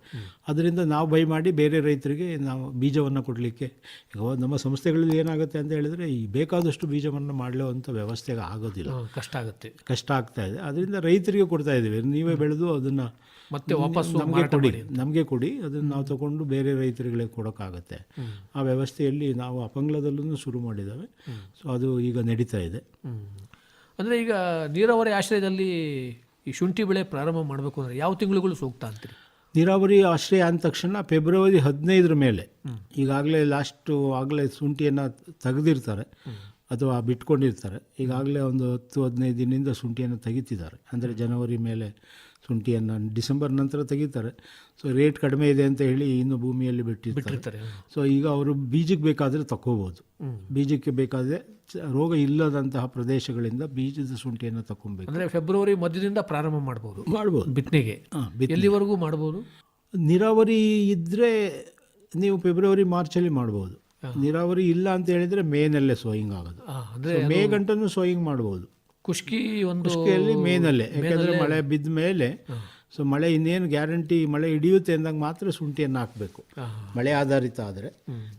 ಅದರಿಂದ ನಾವು ಬೈ ಮಾಡಿ ಬೇರೆ ರೈತರಿಗೆ ನಾವು ಬೀಜವನ್ನು ಕೊಡಲಿಕ್ಕೆ ಈಗ ನಮ್ಮ ಸಂಸ್ಥೆಗಳಲ್ಲಿ ಏನಾಗುತ್ತೆ ಅಂತ ಹೇಳಿದರೆ ಈ ಬೇಕಾದಷ್ಟು ಬೀಜವನ್ನು ಮಾಡಲುವಂಥ ವ್ಯವಸ್ಥೆಗೆ ಆಗೋದಿಲ್ಲ. ಕಷ್ಟ ಆಗುತ್ತೆ. ಕಷ್ಟ ಆಗ್ತಾ ಇದೆ. ಅದರಿಂದ ರೈತರಿಗೆ ಕೊಡ್ತಾ ಇದ್ದೀವಿ. ನೀವೇ ಬೆಳೆದು ಅದನ್ನು ಮತ್ತೆ ವಾಪಸ್ ನಮಗೆ ಕೊಡಿ. ನಮಗೆ ಕೊಡಿ. ಅದನ್ನು ನಾವು ತಗೊಂಡು ಬೇರೆ ರೈತರುಗಳಿಗೆ ಕೊಡೋಕ್ಕಾಗತ್ತೆ. ಆ ವ್ಯವಸ್ಥೆಯಲ್ಲಿ ನಾವು ಅಪಂಗ್ಲದಲ್ಲೂ ಶುರು ಮಾಡಿದ್ದಾವೆ. ಸೊ ಅದು ಈಗ ನಡೀತಾ ಇದೆ. ಅಂದರೆ ಈಗ ನೀರಾವರಿ ಆಶ್ರಯದಲ್ಲಿ ಈ ಶುಂಠಿ ಬೆಳೆ ಪ್ರಾರಂಭ ಮಾಡಬೇಕು ಅಂದರೆ ಯಾವ ತಿಂಗಳುಗಳು ಸೂಕ್ತ ಅಂತೀರಿ? ನೀರಾವರಿ ಆಶ್ರಯ ಅಂದ ತಕ್ಷಣ ಫೆಬ್ರವರಿ ಹದಿನೈದರ ಮೇಲೆ ಈಗಾಗಲೇ ಲಾಸ್ಟು ಆಗಲೇ ಶುಂಠಿಯನ್ನು ತೆಗೆದಿರ್ತಾರೆ. ಅಥವಾ ಬಿಟ್ಕೊಂಡಿರ್ತಾರೆ. ಈಗಾಗಲೇ ಒಂದು ಹತ್ತು ಹದಿನೈದು ದಿನದಿಂದ ಶುಂಠಿಯನ್ನು ತೆಗಿತಿದ್ದಾರೆ. ಅಂದರೆ ಜನವರಿ ಮೇಲೆ ಶುಂಠಿಯನ್ನು ಡಿಸೆಂಬರ್ ನಂತರ ತೆಗಿತಾರೆ. ಸೊ ರೇಟ್ ಕಡಿಮೆ ಇದೆ ಅಂತ ಹೇಳಿ ಇನ್ನು ಭೂಮಿಯಲ್ಲಿ ಬಿಟ್ಟು ಬಿಟ್ಟಿರ್ತಾರೆ. ಸೊ ಈಗ ಅವರು ಬೀಜಕ್ಕೆ ಬೇಕಾದರೆ ತಗೋಬೋದು ಬೀಜಕ್ಕೆ ಬೇಕಾದರೆ ರೋಗ ಇಲ್ಲದಂತಹ ಪ್ರದೇಶಗಳಿಂದ ಬೀಜದ ಶುಂಠಿಯನ್ನು ತಗೊಬೇಕು ಅಂದರೆ ಫೆಬ್ರವರಿ ಮಧ್ಯದಿಂದ ಪ್ರಾರಂಭ ಮಾಡ್ಬೋದು. ಮಾಡ್ಬೋದು. ಬಿತ್ತನೆಗೆ. ಎಲ್ಲಿವರೆಗೂ ಮಾಡ್ಬೋದು? ನೀರಾವರಿ ಇದ್ದರೆ ನೀವು ಫೆಬ್ರವರಿ ಮಾರ್ಚಲ್ಲಿ ಮಾಡ್ಬೋದು. ನೀರಾವರಿ ಇಲ್ಲ ಅಂತ ಹೇಳಿದರೆ ಮೇನಲ್ಲೇ ಸೋಯಿಂಗ್ ಆಗೋದು. ಅಂದರೆ ಮೇ ಗಂಟನೂ ಸೋಯಿಂಗ್ ಮಾಡ್ಬೋದು. ಕುಷ್ಕಿ ಒಂದು ಕುಷ್ಕಿಯಲ್ಲಿ ಮೇನಲ್ಲೇ. ಯಾಕಂದ್ರೆ ಮಳೆ ಬಿದ್ದ ಮೇಲೆ ಸೊ ಮಳೆ ಇನ್ನೇನು ಗ್ಯಾರಂಟಿ ಮಳೆ ಹಿಡಿಯುತ್ತೆ ಅಂದಾಗ ಮಾತ್ರ ಶುಂಠಿಯನ್ನು ಹಾಕಬೇಕು. ಮಳೆ ಆಧಾರಿತ ಆದರೆ.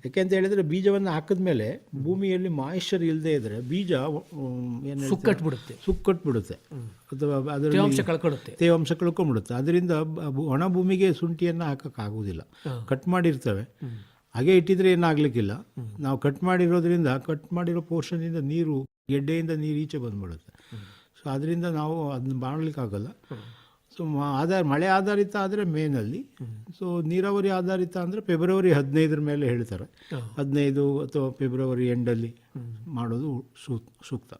ಯಾಕೆಂತ ಹೇಳಿದ್ರೆ ಬೀಜವನ್ನು ಹಾಕಿದ್ಮೇಲೆ ಭೂಮಿಯಲ್ಲಿ ಮಾಯಿಶ್ಚರ್ ಇಲ್ಲದೆ ಇದ್ರೆ ಬೀಜ ಏನು ಸುಕ್ಕಟ್ಬಿಡುತ್ತೆ ಸುಕ್ಕಟ್ಬಿಡುತ್ತೆ ಅಥವಾ ಅದರ ತೇವಾಂಶ ಕಳ್ಕೊಳ್ಳುತ್ತೆ ತೇವಾಂಶ ಕಳ್ಕೊಂಡ್ಬಿಡುತ್ತೆ. ಅದರಿಂದ ಒಣ ಭೂಮಿಗೆ ಶುಂಠಿಯನ್ನು ಹಾಕೋಕ್ಕಾಗೋದಿಲ್ಲ ಕಟ್ ಮಾಡಿರ್ತವೆ. ಹಾಗೆ ಇಟ್ಟಿದ್ರೆ ಏನಾಗಲಿಕ್ಕಿಲ್ಲ. ನಾವು ಕಟ್ ಮಾಡಿರೋದ್ರಿಂದ ಕಟ್ ಮಾಡಿರೋ ಪೋರ್ಷನಿಂದ ನೀರು ಗೆಡ್ಡೆಯಿಂದ ನೀರು ಈಚೆ ಬಂದ್ಬಿಡುತ್ತೆ. ಸೊ ಅದರಿಂದ ನಾವು ಅದನ್ನ ಮಾಡಲಿಕ್ಕಾಗಲ್ಲ ಸೊ ಆಧಾರ ಮಳೆ ಆಧಾರಿತ ಆದರೆ ಮೇನಲ್ಲಿ. ಸೊ ನೀರಾವರಿ ಆಧಾರಿತ ಅಂದರೆ ಫೆಬ್ರವರಿ ಹದಿನೈದರ ಮೇಲೆ ಹೇಳ್ತಾರೆ. ಹದಿನೈದು ಅಥವಾ ಫೆಬ್ರವರಿ ಎಂಡಲ್ಲಿ ಮಾಡೋದು ಸೂಕ್ತ.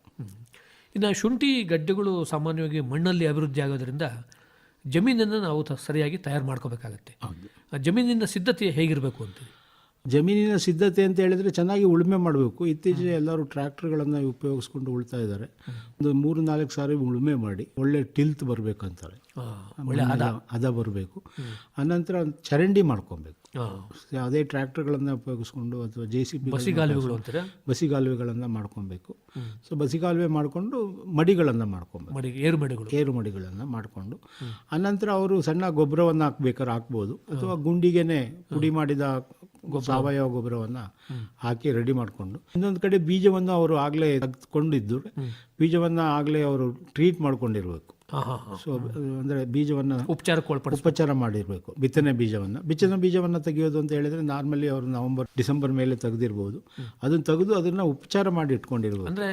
ಇನ್ನು ಶುಂಠಿ ಗಡ್ಡೆಗಳು ಸಾಮಾನ್ಯವಾಗಿ ಮಣ್ಣಲ್ಲಿ ಅಭಿವೃದ್ಧಿ ಆಗೋದ್ರಿಂದ ಜಮೀನನ್ನು ನಾವು ಸರಿಯಾಗಿ ತಯಾರು ಮಾಡ್ಕೋಬೇಕಾಗತ್ತೆ. ಆ ಜಮೀನಿನ ಸಿದ್ಧತೆ ಹೇಗಿರಬೇಕು ಅಂತೀವಿ ಜಮೀನಿನ ಸಿದ್ಧತೆ ಅಂತ ಹೇಳಿದರೆ ಚೆನ್ನಾಗಿ ಉಳುಮೆ ಮಾಡಬೇಕು. ಇತ್ತೀಚೆಗೆ ಎಲ್ಲರೂ ಟ್ರ್ಯಾಕ್ಟರ್ಗಳನ್ನು ಉಪಯೋಗಿಸ್ಕೊಂಡು ಉಳ್ತಾ ಇದ್ದಾರೆ. ಒಂದು ಮೂರು ನಾಲ್ಕು ಸಾರಿ ಉಳುಮೆ ಮಾಡಿ ಒಳ್ಳೆ ಟಿಲ್ತ್ ಬರಬೇಕಂತಾರೆ ಒಳ್ಳೆ ಹದ. ಹದ ಬರಬೇಕು. ಅನಂತರ ಚರಂಡಿ ಮಾಡ್ಕೊಬೇಕು. ಅದೇ ಯಾವುದೇ ಟ್ರ್ಯಾಕ್ಟರ್ಗಳನ್ನು ಉಪಯೋಗಿಸ್ಕೊಂಡು ಅಥವಾ ಜೆ ಸಿ ಬಿ ಬಸಿಗಾಲುವೆಗಳು ಅಂತೀರಾ? ಬಸಿಗಾಲುವೆಗಳನ್ನು ಮಾಡ್ಕೊಬೇಕು. ಸೊ ಬಸಿಗಾಲುವೆ ಮಾಡಿಕೊಂಡು ಮಡಿಗಳನ್ನು ಮಾಡ್ಕೊಬೇಕು. ಮಡಿ ಏರು ಮಡಿಗಳು. ಏರು ಮಡಿಗಳನ್ನು ಮಾಡಿಕೊಂಡು ಅನಂತರ ಅವರು ಸಣ್ಣ ಗೊಬ್ಬರವನ್ನು ಹಾಕ್ಬೇಕಾದ್ರೆ ಹಾಕ್ಬೋದು. ಅಥವಾ ಗುಂಡಿಗೆನೆ ಪುಡಿ ಮಾಡಿದ ಸಾವಯವ ಗೊಬ್ಬರವನ್ನು ಹಾಕಿ ರೆಡಿ ಮಾಡಿಕೊಂಡು ಇನ್ನೊಂದು ಕಡೆ ಬೀಜವನ್ನು ಅವರು ಆಗಲೇ ತೆಗೆದುಕೊಂಡಿದ್ದು ಬೀಜವನ್ನು ಆಗಲೇ ಅವರು ಟ್ರೀಟ್ ಮಾಡ್ಕೊಂಡಿರಬೇಕು. ಸೊ ಅಂದರೆ ಬೀಜವನ್ನು ಉಪಚಾರಕ್ಕೆ ಉಪಚಾರ ಮಾಡಿರಬೇಕು ಬಿತ್ತನೆ ಬೀಜವನ್ನು. ಬಿತ್ತನೆ ಬೀಜವನ್ನು ತೆಗೆಯೋದು ಅಂತ ಹೇಳಿದರೆ ನಾರ್ಮಲಿ ಅವರು ನವಂಬರ್ ಡಿಸೆಂಬರ್ ಮೇಲೆ ತೆಗೆದಿರ್ಬೋದು. ಅದನ್ನು ತೆಗೆದು ಅದನ್ನು ಉಪಚಾರ ಮಾಡಿ ಇಟ್ಕೊಂಡಿರ್ಬೋದು ಅಂದರೆ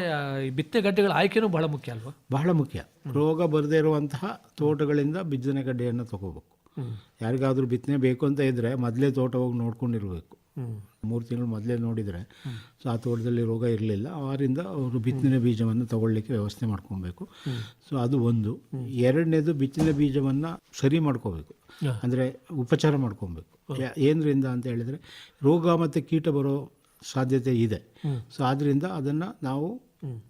ಈ ಬಿತ್ತನೆ ಗಡ್ಡೆಗಳ ಆಯ್ಕೆನೂ ಬಹಳ ಮುಖ್ಯ ಅಲ್ವಾ? ಬಹಳ ಮುಖ್ಯ. ರೋಗ ಬರದೇ ಇರುವಂತಹ ತೋಟಗಳಿಂದ ಬಿತ್ತನೆ ಗಡ್ಡೆಯನ್ನು ತಗೋಬೇಕು. ಯಾರಿಗಾದ್ರೂ ಬಿತ್ತನೆ ಬೇಕು ಅಂತ ಇದ್ದರೆ ಮೊದಲೇ ತೋಟ ಹೋಗಿ ನೋಡ್ಕೊಂಡಿರ್ಬೇಕು. ಮೂರು ತಿಂಗಳು ಮೊದಲೇ ನೋಡಿದರೆ ಸೊ ಆ ತೋಟದಲ್ಲಿ ರೋಗ ಇರಲಿಲ್ಲ. ಅವರಿಂದ ಅವರು ಬಿತ್ತನೆ ಬೀಜವನ್ನು ತಗೊಳ್ಳಿಕ್ಕೆ ವ್ಯವಸ್ಥೆ ಮಾಡ್ಕೊಬೇಕು. ಸೊ ಅದು ಒಂದು. ಎರಡನೇದು ಬಿತ್ತನೆ ಬೀಜವನ್ನು ಸರಿ ಮಾಡ್ಕೋಬೇಕು. ಅಂದರೆ ಉಪಚಾರ ಮಾಡ್ಕೊಬೇಕು. ಏನರಿಂದ ಅಂತ ಹೇಳಿದರೆ ರೋಗ ಮತ್ತು ಕೀಟ ಬರೋ ಸಾಧ್ಯತೆ ಇದೆ. ಸೊ ಆದ್ದರಿಂದ ಅದನ್ನು ನಾವು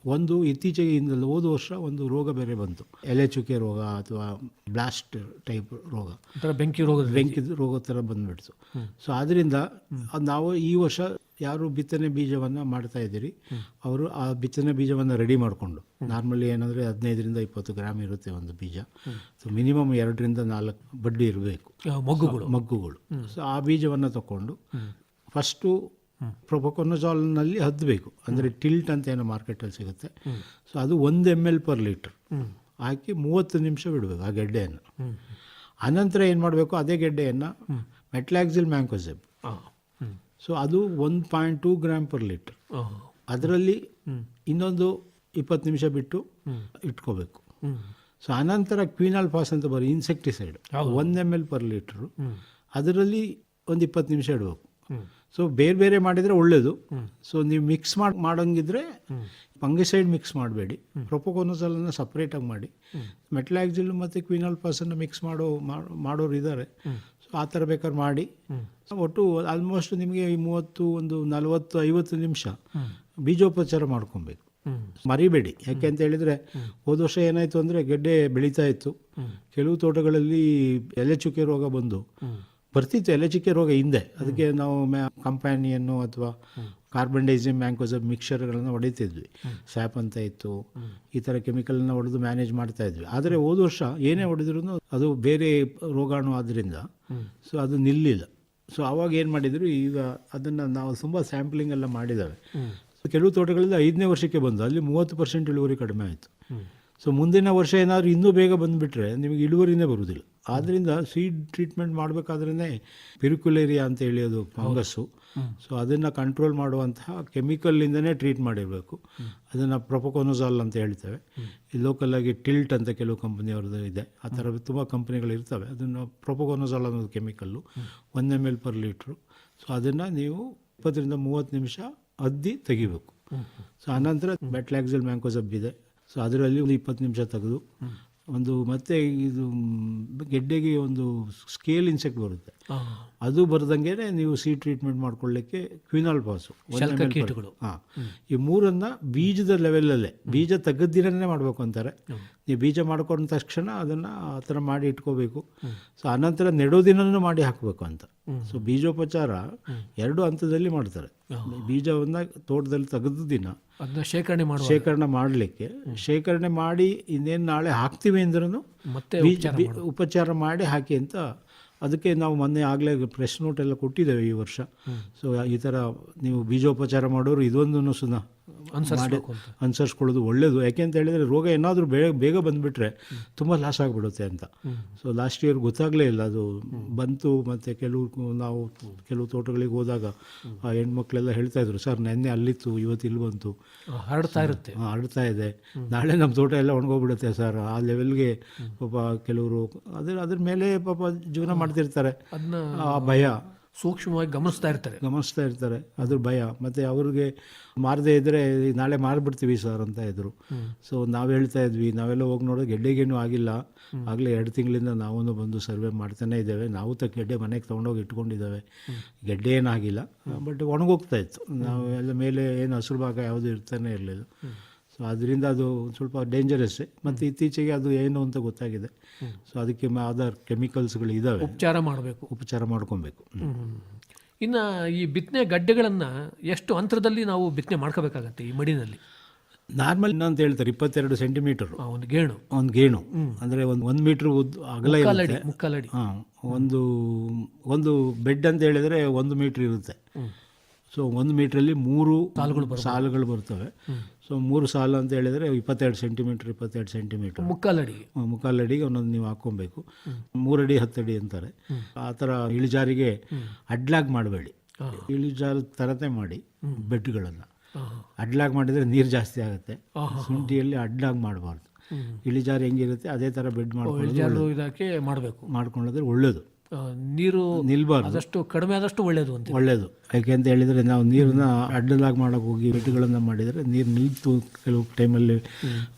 ಒಂದು ಇತ್ತೀಚೆಗೆ ಇಂದಲ್ಲಿ ಹೋದ ವರ್ಷ ಒಂದು ರೋಗ ಬೇರೆ ಬಂತು. ಎಲೆ ಚುಕ್ಕೆ ರೋಗ ಅಥವಾ ಬ್ಲಾಸ್ಟ್ ಟೈಪ್ ರೋಗ. ಬೆಂಕಿ ರೋಗ ಬೆಂಕಿ ರೋಗ ಥರ ಬಂದ್ಬಿಡ್ತು. ಸೊ ಆದ್ದರಿಂದ ನಾವು ಈ ವರ್ಷ ಯಾರು ಬಿತ್ತನೆ ಬೀಜವನ್ನು ಮಾಡ್ತಾ ಇದ್ದೀರಿ ಅವರು ಆ ಬಿತ್ತನೆ ಬೀಜವನ್ನು ರೆಡಿ ಮಾಡಿಕೊಂಡು ನಾರ್ಮಲಿ ಏನಂದರೆ ಹದಿನೈದರಿಂದ ಇಪ್ಪತ್ತು ಗ್ರಾಮ್ ಇರುತ್ತೆ ಒಂದು ಬೀಜ. ಸೊ ಮಿನಿಮಮ್ ಎರಡರಿಂದ ನಾಲ್ಕು ಬಡ್ಡಿ ಇರಬೇಕು. ಮಗ್ಗುಗಳು. ಮೊಗ್ಗುಗಳು. ಮಗ್ಗುಗಳು ಸೊ ಆ ಬೀಜವನ್ನು ತಗೊಂಡು ಫಸ್ಟು ಪ್ರೊಪೊಕೊನಜಾಲ್ನಲ್ಲಿ ಹದ್ದಬೇಕು ಅಂದರೆ ಟಿಲ್ಟ್ ಅಂತ ಏನೋ ಮಾರ್ಕೆಟಲ್ಲಿ ಸಿಗುತ್ತೆ. ಸೊ ಅದು ಒಂದು ಎಂ ಎಲ್ ಪರ್ ಲೀಟ್ರ್ ಹಾಕಿ ಮೂವತ್ತು ನಿಮಿಷ ಬಿಡಬೇಕು ಆ ಗೆಡ್ಡೆಯನ್ನು. ಅನಂತರ ಏನು ಮಾಡಬೇಕು? ಅದೇ ಗೆಡ್ಡೆಯನ್ನು ಮೆಟ್ಲಾಕ್ಸಿಲ್ ಮ್ಯಾಂಕೋಸೆಬ್. ಸೊ ಅದು one point two gram per litre ಅದರಲ್ಲಿ ಇನ್ನೊಂದು ಇಪ್ಪತ್ತು ನಿಮಿಷ ಬಿಟ್ಟು ಇಟ್ಕೋಬೇಕು. ಸೊ ಅನಂತರ ಕ್ವೀನಾಲ್ ಫಾಸ್ ಅಂತ ಬರೋ ಇನ್ಸೆಕ್ಟಿಸೈಡ್ ಒಂದು ಎಂ ಎಲ್ ಪರ್ ಲೀಟ್ರು ಅದರಲ್ಲಿ ಒಂದು ಇಪ್ಪತ್ತು ನಿಮಿಷ ಇಡಬೇಕು. ಸೊ ಬೇರೆ ಬೇರೆ ಮಾಡಿದರೆ ಒಳ್ಳೆಯದು ಸೊ ನೀವು ಮಿಕ್ಸ್ ಮಾಡಿ ಮಾಡೋಂಗಿದ್ರೆ ಫಂಗಿಸೈಡ್ ಮಿಕ್ಸ್ ಮಾಡಬೇಡಿ. ಪ್ರೊಪೋಕೋನೋಸಲನ್ನು ಸಪ್ರೇಟಾಗಿ ಮಾಡಿ. ಮೆಟ್ಲಾಕ್ಸಿಲ್ ಮತ್ತು ಕ್ವಿನಲ್ ಪಾಸನ್ನು ಮಿಕ್ಸ್ ಮಾಡೋ ಮಾಡೋರು ಇದ್ದಾರೆ ಸೊ ಆ ಥರ ಬೇಕಾದ್ರೆ ಮಾಡಿ. ಒಟ್ಟು ಆಲ್ಮೋಸ್ಟ್ ನಿಮಗೆ ಈ ಮೂವತ್ತು ಒಂದು ನಲವತ್ತು ಐವತ್ತು ನಿಮಿಷ ಬೀಜೋಪಚಾರ ಮಾಡ್ಕೊಬೇಕು. ಮರಿಬೇಡಿ. ಯಾಕೆ ಅಂತ ಹೇಳಿದ್ರೆ ಹೋದ ವರ್ಷ ಏನಾಯಿತು ಅಂದರೆ ಗೆಡ್ಡೆ ಬೆಳೀತಾ ಇತ್ತು. ಕೆಲವು ತೋಟಗಳಲ್ಲಿ ಎಲೆ ಚುಕ್ಕೆ ರೋಗ ಬಂದು ಬರ್ತಿತ್ತು ಎಲೆ ಚುಕ್ಕೆ ರೋಗ ಹಿಂದೆ. ಅದಕ್ಕೆ ನಾವು ಮ್ಯಾ ಕಂಪ್ಯಾನಿಯನ್ನು ಅಥವಾ ಕಾರ್ಬನ್ ಡೈಸಿಮ್ ಮ್ಯಾಂಕೋಸ್ ಮಿಕ್ಸರ್ಗಳನ್ನು ಹೊಡಿತಿದ್ವಿ. ಸ್ಯಾಪ್ ಅಂತ ಇತ್ತು. ಈ ಥರ ಕೆಮಿಕಲ್ನ ಹೊಡೆದು ಮ್ಯಾನೇಜ್ ಮಾಡ್ತಾ ಇದ್ವಿ. ಆದರೆ ಹೋದ ವರ್ಷ ಏನೇ ಹೊಡೆದ್ರೂ ಅದು ಬೇರೆ ರೋಗಾಣು ಆದ್ದರಿಂದ ಸೊ ಅದು ನಿಲ್ಲಿಲ್ಲ. ಸೊ ಆವಾಗ ಏನು ಮಾಡಿದರು ಈಗ ಅದನ್ನು ನಾವು ತುಂಬ ಸ್ಯಾಂಪ್ಲಿಂಗ್ ಎಲ್ಲ ಮಾಡಿದ್ದಾವೆ. ಸೊ ಕೆಲವು ತೋಟಗಳಲ್ಲಿ ಐದನೇ ವರ್ಷಕ್ಕೆ ಬಂದು ಅಲ್ಲಿ ಮೂವತ್ತು ಪರ್ಸೆಂಟ್ ಇಳುವರಿ ಕಡಿಮೆ ಆಯಿತು. ಸೊ ಮುಂದಿನ ವರ್ಷ ಏನಾದರೂ ಇನ್ನೂ ಬೇಗ ಬಂದುಬಿಟ್ರೆ ನಿಮಗೆ ಇಳುವರಿನೇ ಬರುವುದಿಲ್ಲ. ಆದ್ದರಿಂದ ಸೀಡ್ ಟ್ರೀಟ್ಮೆಂಟ್ ಮಾಡಬೇಕಾದ್ರೇ ಪಿರಿಕ್ಯುಲೇರಿಯಾ ಅಂತ ಹೇಳಿ ಫಂಗಸ್ಸು ಸೊ ಅದನ್ನು ಕಂಟ್ರೋಲ್ ಮಾಡುವಂತಹ ಕೆಮಿಕಲ್ಲಿಂದನೇ ಟ್ರೀಟ್ ಮಾಡಿರಬೇಕು. ಅದನ್ನು ಪ್ರೊಪೊಕೊನೋಸಾಲ್ ಅಂತ ಹೇಳ್ತೇವೆ. ಈ ಲೋಕಲಾಗಿ ಟಿಲ್ಟ್ ಅಂತ ಕೆಲವು ಕಂಪ್ನಿಯವ್ರದ್ದು ಇದೆ. ಆ ಥರ ತುಂಬ ಕಂಪ್ನಿಗಳಿರ್ತವೆ ಅದನ್ನು ಪ್ರೊಪೊಕೊನೋಸಾಲ್ ಅನ್ನೋದು chemical one M L per litre so ಅದನ್ನು ನೀವು ಇಪ್ಪತ್ತರಿಂದ ಮೂವತ್ತು ನಿಮಿಷ ಅದ್ದಿ ತೆಗಿಬೇಕು. ಸೊ ಆನಂತರ ಬೆಟ್ಲಾಕ್ಸಲ್ ಮ್ಯಾಂಕೋಸಬ್ ಇದೆ. ಸೊ ಅದರಲ್ಲಿ ಒಂದು ಇಪ್ಪತ್ತು ನಿಮಿಷ ತೆಗೆದು ಒಂದು ಮತ್ತೆ ಇದು ಗೆಡ್ಡೆಗೆ ಒಂದು ಸ್ಕೇಲ್ ಇನ್ಸೆಕ್ಟ್ ಬರುತ್ತೆ. ಅದು ಬರ್ದಂಗೆ ನೀವು ಸಿ ಟ್ರೀಟ್ಮೆಂಟ್ ಮಾಡ್ಕೊಳ್ಳಿಕ್ಕೆ ಕ್ವಿನಾಲ್ ಪಾಸು ಶಲ್ಕ ಕೀಟಗಳು. ಹಾಂ. ಈ ಮೂರನ್ನ ಬೀಜದ ಲೆವೆಲಲ್ಲೇ ಬೀಜ ತೆಗೆದಿರನ್ನೇ ಮಾಡಬೇಕು ಅಂತಾರೆ. ನೀವು ಬೀಜ ಮಾಡ್ಕೊಂಡ ತಕ್ಷಣ ಅದನ್ನು ಆ ಥರ ಮಾಡಿ ಇಟ್ಕೋಬೇಕು. ಸೊ ಆನಂತರ ನೆಡೋದಿನೂ ಮಾಡಿ ಹಾಕಬೇಕು ಅಂತ. ಸೊ ಬೀಜೋಪಚಾರ ಎರಡು ಹಂತದಲ್ಲಿ ಮಾಡ್ತಾರೆ. ಬೀಜವನ್ನು ತೋಟದಲ್ಲಿ ತೆಗೆದ ದಿನ ಅದನ್ನ ಶೇಖರಣೆ ಮಾಡಿ ಶೇಖರಣೆ ಮಾಡಲಿಕ್ಕೆ ಶೇಖರಣೆ ಮಾಡಿ ಇನ್ನೇನು ನಾಳೆ ಹಾಕ್ತೀವಿ ಅಂದ್ರೂ ಮತ್ತೆ ಬೀಜ ಉಪಚಾರ ಮಾಡಿ ಹಾಕಿ ಅಂತ ಅದಕ್ಕೆ ನಾವು ಮೊನ್ನೆ ಆಗಲೇ ಪ್ರೆಸ್ ನೋಟ್ ಎಲ್ಲ ಕೊಟ್ಟಿದ್ದೇವೆ ಈ ವರ್ಷ. ಸೊ ಈ ಥರ ನೀವು ಬೀಜೋಪಚಾರ ಮಾಡೋರು ಇದೊಂದನ್ನು ಸುಧಾ ಅನುಸರಿಸ್ಬೇಕು ಒಳ್ಳೇದು ಅನುಸರಿಸ್ಕೊಳ್ಳೋದು ಒಳ್ಳೆಯದು ಯಾಕೆ ಅಂತ ಹೇಳಿದರೆ ರೋಗ ಏನಾದರೂ ಬೇಗ ಬೇಗ ಬಂದುಬಿಟ್ರೆ ತುಂಬ ಲಾಸ್ ಆಗಿಬಿಡುತ್ತೆ ಅಂತ. ಸೊ ಲಾಸ್ಟ್ ಇಯರ್ ಗೊತ್ತಾಗಲೇ ಇಲ್ಲ ಅದು. ಬಂತು ಮತ್ತು ಕೆಲವು ನಾವು ಕೆಲವು ತೋಟಗಳಿಗೆ ಹೋದಾಗ ಆ ಹೆಣ್ಮಕ್ಳೆಲ್ಲ ಹೇಳ್ತಾ ಇದ್ರು ಸರ್ ನೆನ್ನೆ ಅಲ್ಲಿತ್ತು ಇವತ್ತು ಇಲ್ಲಿ ಬಂತು. ಹರಡ್ತಾ ಇರುತ್ತೆ. ಹರಡ್ತಾ ಇದೆ. ನಾಳೆ ನಮ್ಮ ತೋಟ ಎಲ್ಲ ಒಣಗೋಗ್ಬಿಡುತ್ತೆ ಸರ್. ಆ ಲೆವೆಲ್ಗೆ ಪಾಪ ಕೆಲವರು ಅದ್ರ ಅದ್ರ ಮೇಲೆ ಪಾಪ ಜೀವನ ಮಾಡ್ತಿರ್ತಾರೆ. ಆ ಭಯ. ಸೂಕ್ಷ್ಮವಾಗಿ ಗಮನಿಸ್ತಾ ಇರ್ತಾರೆ. ಗಮನಿಸ್ತಾ ಇರ್ತಾರೆ. ಅದ್ರ ಭಯ. ಮತ್ತು ಅವ್ರಿಗೆ ಮಾರದೇ ಇದ್ದರೆ ನಾಳೆ ಮಾರ್ಬಿಡ್ತೀವಿ ಸರ್ ಅಂತ ಇದ್ರು. ಸೊ ನಾವು ಹೇಳ್ತಾ ಇದ್ವಿ ನಾವೆಲ್ಲ ಹೋಗಿ ನೋಡೋದು ಗೆಡ್ಡೆಗೇನು ಆಗಿಲ್ಲ. ಆಗಲೇ ಎರಡು ತಿಂಗಳಿಂದ ನಾವೂ ಬಂದು ಸರ್ವೆ ಮಾಡ್ತಾನೆ ಇದ್ದೇವೆ. ನಾವು ತ ಗೆಡ್ಡೆ ಮನೆಗೆ ತೊಗೊಂಡೋಗಿ ಇಟ್ಕೊಂಡಿದ್ದೇವೆ. ಗೆಡ್ಡೆ ಏನಾಗಿಲ್ಲ. ಬಟ್ ಒಣಗೋಗ್ತಾ ಇತ್ತು. ನಾವು ಎಲ್ಲ ಮೇಲೆ ಏನು ಹಸಿರು ಭಾಗ ಯಾವುದು ಇರ್ತಾನೆ ಇರಲಿಲ್ಲ. ಸೊ ಅದರಿಂದ ಅದು ಸ್ವಲ್ಪ ಡೇಂಜರಸ್ಸೇ ಮತ್ತು ಇತ್ತೀಚೆಗೆ ಅದು ಏನು ಅಂತ ಗೊತ್ತಾಗಿದೆ. ಸೊ ಅದಕ್ಕೆ ಅದರ್ ಕೆಮಿಕಲ್ಸ್ಗಳು ಇದ್ದಾವೆ ಉಪಚಾರ ಮಾಡಬೇಕು. ಉಪಚಾರ ಮಾಡ್ಕೊಬೇಕು. ಇನ್ನು ಈ ಬಿತ್ತನೆ ಗಡ್ಡೆಗಳನ್ನು ಎಷ್ಟು ಅಂತರದಲ್ಲಿ ನಾವು ಬಿತ್ತನೆ ಮಾಡ್ಕೋಬೇಕಾಗತ್ತೆ ಈ ಮಡಿನಲ್ಲಿ? ನಾರ್ಮಲ್ ಅಂತ ಹೇಳ್ತಾರೆ ಇಪ್ಪತ್ತೆರಡು ಸೆಂಟಿಮೀಟರ್ ಒಂದು ಗೇಣು. ಒಂದು ಗೇಣು. ಅಂದರೆ ಒಂದು ಒಂದು ಮೀಟ್ರ್ ಉದ್ದ ಅಗಲ ಮುಕ್ಕಾಲಡಿ ಹಾಂ ಒಂದು ಒಂದು ಬೆಡ್ ಅಂತ ಹೇಳಿದರೆ ಒಂದು ಮೀಟ್ರ್ ಇರುತ್ತೆ. ಸೊ ಒಂದು ಮೀಟ್ರಲ್ಲಿ ಮೂರು ಸಾಲುಗಳು ಬರ್ತವೆ. ಸೊ ಮೂರು ಸಾಲು ಅಂತ ಹೇಳಿದರೆ ಇಪ್ಪತ್ತೆರಡು ಸೆಂಟಿಮೀಟ್ರ್ ಇಪ್ಪತ್ತೆರಡು ಸೆಂಟಿಮೀಟ್ರ್ ಮುಕ್ಕಾಲಡಿ ಮುಕ್ಕಾಲಡಿಗೆ ಒಂದೊಂದು ನೀವು ಹಾಕ್ಕೊಬೇಕು. ಮೂರಡಿ ಹತ್ತಡಿ ಅಂತಾರೆ. ಆ ಥರ ಇಳಿಜಾರಿಗೆ ಅಡ್ಲಾಗ್ ಮಾಡಬೇಡಿ. ಇಳಿಜಾರು ಥರತೆ ಮಾಡಿ ಬೆಡ್ಗಳನ್ನು. ಅಡ್ಲಾಗ್ ಮಾಡಿದರೆ ನೀರು ಜಾಸ್ತಿ ಆಗುತ್ತೆ. ಶುಂಠಿಯಲ್ಲಿ ಅಡ್ಲಾಗ್ ಮಾಡಬಾರ್ದು. ಇಳಿಜಾರು ಹೆಂಗಿರುತ್ತೆ ಅದೇ ಥರ ಬೆಡ್ ಇದಕ್ಕೆ ಮಾಡಬೇಕು. ಮಾಡ್ಕೊಳ್ಳೋದ್ರೆ ಒಳ್ಳೆಯದು ನೀರು ನಿಲ್ಬಾರ್ದು. ಆದಷ್ಟು ಕಡಿಮೆ ಆದಷ್ಟು ಒಳ್ಳೆಯದು ಅಂತ ಒಳ್ಳೆಯದು ಯಾಕೆ ಅಂತ ಹೇಳಿದರೆ ನಾವು ನೀರನ್ನ ಅಡ್ಡಲಾಗಿ ಮಾಡೋಕೆ ಹೋಗಿ ಬೆಡ್ಗಳನ್ನು ಮಾಡಿದರೆ ನೀರು ನಿಲ್ತು ಕೆಲವು ಟೈಮಲ್ಲಿ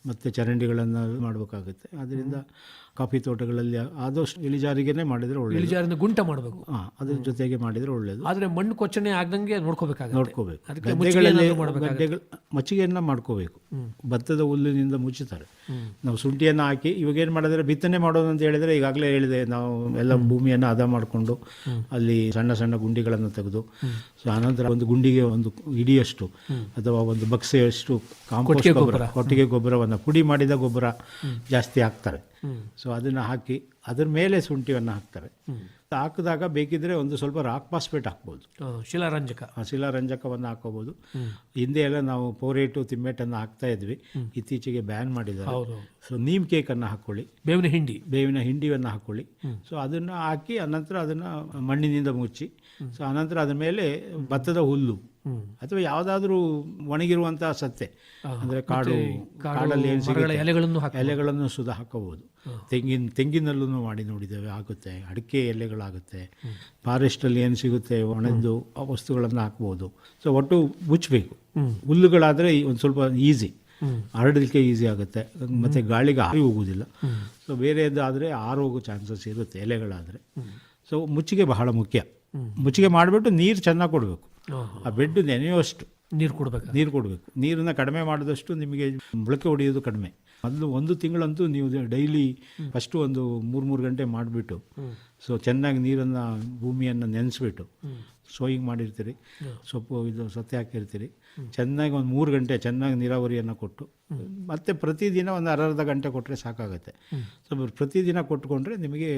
ಮತ್ತೆ ಚರಂಡಿಗಳನ್ನು ಮಾಡಬೇಕಾಗುತ್ತೆ. ಅದರಿಂದ ಕಾಫಿ ತೋಟಗಳಲ್ಲಿ ಆದಷ್ಟು ಇಳಿಜಾರಿಗೆನೇ ಮಾಡಿದರೆ ಒಳ್ಳೆ ಇಳಿಜಾರಿಂದ ಗುಂಟ ಮಾಡಬೇಕು. ಹಾಂ ಅದ್ರ ಜೊತೆಗೆ ಮಾಡಿದರೆ ಒಳ್ಳೆಯದು ಆದ್ರೆ ಮಣ್ಣು ಕೊಚ್ಚಣೆ ಆಗದಂಗೆ ನೋಡ್ಕೋಬೇಕು. ನೋಡ್ಕೋಬೇಕು ಗದ್ದೆಗಳಲ್ಲಿ ಗದ್ದೆಗಳು ಮಚ್ಚಿಗೆಯನ್ನು ಮಾಡ್ಕೋಬೇಕು. ಭತ್ತದ ಹುಲ್ಲಿನಿಂದ ಮುಚ್ಚುತ್ತಾರೆ ನಾವು ಶುಂಠಿಯನ್ನು ಹಾಕಿ ಇವಾಗ ಏನು ಮಾಡಿದ್ರೆ ಬಿತ್ತನೆ ಮಾಡೋದು ಅಂತ ಹೇಳಿದರೆ ಈಗಾಗಲೇ ಹೇಳಿದೆ ನಾವು ಎಲ್ಲ ಭೂಮಿಯನ್ನು ಹದ ಮಾಡಿಕೊಂಡು ಅಲ್ಲಿ ಸಣ್ಣ ಸಣ್ಣ ಗುಂಡಿಗಳನ್ನು ತೆಗೆದು ಸೊ ಆನಂತರ ಒಂದು ಗುಂಡಿಗೆ ಒಂದು ಇಡಿಯಷ್ಟು ಅಥವಾ ಒಂದು ಬಕ್ಸೆಯಷ್ಟು ಕಾಂಪೋಸ್ಟ್ ಗೊಬ್ಬರ. ಕೊಟ್ಟಿಗೆ ಗೊಬ್ಬರವನ್ನು ಪುಡಿ ಮಾಡಿದ ಗೊಬ್ಬರ ಜಾಸ್ತಿ ಹಾಕ್ತಾರೆ. ಸೊ ಅದನ್ನು ಹಾಕಿ ಅದ್ರ ಮೇಲೆ ಶುಂಠಿಯನ್ನು ಹಾಕ್ತಾರೆ. ಹಾಕಿದಾಗ ಬೇಕಿದ್ರೆ ಒಂದು ಸ್ವಲ್ಪ ರಾಕ್ ಪಾಸ್ಪೇಟ್ ಹಾಕ್ಬೋದು. ಶಿಲಾರಂಜಕ. ಶಿಲಾರಂಜಕವನ್ನು ಹಾಕೋಬೋದು. ಹಿಂದೆ ಎಲ್ಲ ನಾವು ಪೋರೇಟು ತಿಮ್ಮೆಟನ್ನು ಹಾಕ್ತಾ ಇದ್ವಿ. ಇತ್ತೀಚೆಗೆ ಬ್ಯಾನ್ ಮಾಡಿದ್ದಾರೆ. ಸೊ ನೀಮ್ ಕೇಕನ್ನು ಹಾಕ್ಕೊಳ್ಳಿ ಬೇವಿನ ಹಿಂಡಿ. ಬೇವಿನ ಹಿಂಡಿಯನ್ನು ಹಾಕ್ಕೊಳ್ಳಿ ಸೊ ಅದನ್ನು ಹಾಕಿ ಅನಂತರ ಅದನ್ನು ಮಣ್ಣಿನಿಂದ ಮುಚ್ಚಿ. ಸೊ ಅನಂತರ ಅದ್ರ ಮೇಲೆ ಭತ್ತದ ಹುಲ್ಲು. ಅಥವಾ ಯಾವುದಾದ್ರೂ ಒಣಗಿರುವಂತಹ ಸತ್ತೆ ಅಂದರೆ ಕಾಡು ಕಾಡಲ್ಲಿ ಎಲೆಗಳನ್ನು ಎಲೆಗಳನ್ನು ಸುದ ಹಾಕಬಹುದು. ತೆಂಗಿನ ತೆಂಗಿನಲ್ಲೂ ಮಾಡಿ ನೋಡಿದ್ದೇವೆ ಆಗುತ್ತೆ. ಅಡಿಕೆ ಎಲೆಗಳಾಗುತ್ತೆ. ಫಾರೆಸ್ಟಲ್ಲಿ ಏನು ಸಿಗುತ್ತೆ? ಒಣದ್ದು ಆ ವಸ್ತುಗಳನ್ನು ಹಾಕ್ಬೋದು. ಸೊ ಒಟ್ಟು ಮುಚ್ಚಬೇಕು. ಹುಲ್ಲುಗಳಾದರೆ ಒಂದು ಸ್ವಲ್ಪ ಈಸಿ. ಹರಡಲಿಕ್ಕೆ ಈಸಿ ಆಗುತ್ತೆ. ಮತ್ತು ಗಾಳಿಗೆ ಹಾರಿ ಹೋಗುವುದಿಲ್ಲ. ಸೊ ಬೇರೆದಾದರೆ ಆರು ಹೋಗೋ ಚಾನ್ಸಸ್ ಇರುತ್ತೆ ಎಲೆಗಳಾದರೆ. ಸೊ ಮುಚ್ಚಿಗೆ ಬಹಳ ಮುಖ್ಯ. ಮುಚ್ಚಿಗೆ ಮಾಡಿಬಿಟ್ಟು ನೀರು ಚೆನ್ನಾಗಿ ಕೊಡಬೇಕು. ಆ ಬೆಡ್ ನೆನೆಯುವಷ್ಟು ನೀರು ಕೊಡ್ಬೇಕು? ನೀರು ಕೊಡಬೇಕು. ನೀರನ್ನು ಕಡಿಮೆ ಮಾಡಿದಷ್ಟು ನಿಮಗೆ ಮೊಳಕೆ ಹೊಡೆಯೋದು ಕಡಿಮೆ. ಮೊದಲು ಒಂದು ತಿಂಗಳಂತೂ ನೀವು ಡೈಲಿ ಫಸ್ಟು ಒಂದು ಮೂರು ಮೂರು ಗಂಟೆ ಮಾಡಿಬಿಟ್ಟು ಸೊ ಚೆನ್ನಾಗಿ ನೀರನ್ನು ಭೂಮಿಯನ್ನು ನೆನೆಸ್ಬಿಟ್ಟು ಸೋಯಿಂಗ್ ಮಾಡಿರ್ತೀರಿ ಸೊಪ್ಪು ಇದು ಸತ್ತೆ ಹಾಕಿರ್ತೀರಿ. ಚೆನ್ನಾಗಿ ಒಂದು ಮೂರು ಗಂಟೆ ಚೆನ್ನಾಗಿ ನೀರಾವರಿಯನ್ನು ಕೊಟ್ಟು ಮತ್ತೆ ಪ್ರತಿದಿನ ಒಂದು ಅರ್ಧ ಗಂಟೆ ಕೊಟ್ಟರೆ ಸಾಕಾಗುತ್ತೆ. ಸೊ ಪ್ರತಿದಿನ ಕೊಟ್ಕೊಂಡ್ರೆ ನಿಮಗೆ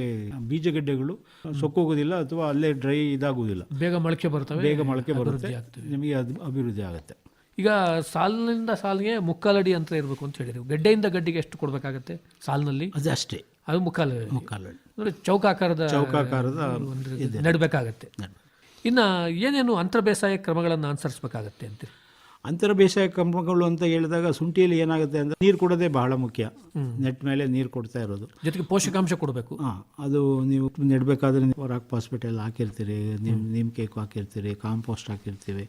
ಬೀಜಗಡ್ಡೆಗಳು ಸೊಕ್ಕೋಗೋದಿಲ್ಲ ಅಥವಾ ಅಲ್ಲೇ ಡ್ರೈ ಇದಾಗೋದಿಲ್ಲ. ಬೇಗ ಮೊಳಕೆ ಬರ್ತವೆ ಬೇಗ ಮೊಳಕೆ ಬರುತ್ತೆ. ನಿಮಗೆ ಅದು ಅಭಿವೃದ್ಧಿ ಆಗುತ್ತೆ. ಈಗ ಸಾಲಿನಿಂದ ಸಾಲಿಗೆ ಮುಕ್ಕಾಲಡಿ ಅಂತ ಇರಬೇಕು ಅಂತ ಹೇಳಿದ್ರು. ಗಡ್ಡೆಯಿಂದ ಗಡ್ಡೆಗೆ ಎಷ್ಟು ಕೊಡಬೇಕಾಗತ್ತೆ ಸಾಲಿನಲ್ಲಿ? ಅದು ಅಷ್ಟೇ. ಅದು ಮುಕ್ಕಾಲು ಮುಕ್ಕಾಲಡಿ. ಅಂದರೆ ಚೌಕಾಕಾರದ ಚೌಕಾಕಾರದ ನಡಬೇಕಾಗತ್ತೆ. ಇನ್ನು ಏನೇನು ಅಂತರ ಬೇಸಾಯ ಕ್ರಮಗಳನ್ನು ಅನುಸರಿಸಬೇಕಾಗತ್ತೆ ಅಂತೀರಿ? ಅಂತರ ಬೇಸಾಯ ಕಂಪಗಳು ಅಂತ ಹೇಳಿದಾಗ ಶುಂಠಿಯಲ್ಲಿ ಏನಾಗುತ್ತೆ ಅಂದರೆ ನೀರು ಕೊಡೋದೇ ಬಹಳ ಮುಖ್ಯ. ನೆಟ್ ಮೇಲೆ ನೀರು ಕೊಡ್ತಾ ಇರೋದು. ಜೊತೆಗೆ ಪೋಷಕಾಂಶ ಕೊಡಬೇಕು. ಹಾಂ ಅದು ನೀವು ನೆಡಬೇಕಾದ್ರೆ ನೀವು ರಾಕ್ ಪಾಸ್ಪೇಟ್ ಎಲ್ಲ ಹಾಕಿರ್ತೀರಿ ನಿಮ್ಮ ನಿಮ್ಮ ಕೇಕ್ ಹಾಕಿರ್ತೀರಿ ಕಾಂಪೋಸ್ಟ್ ಹಾಕಿರ್ತೀವಿ.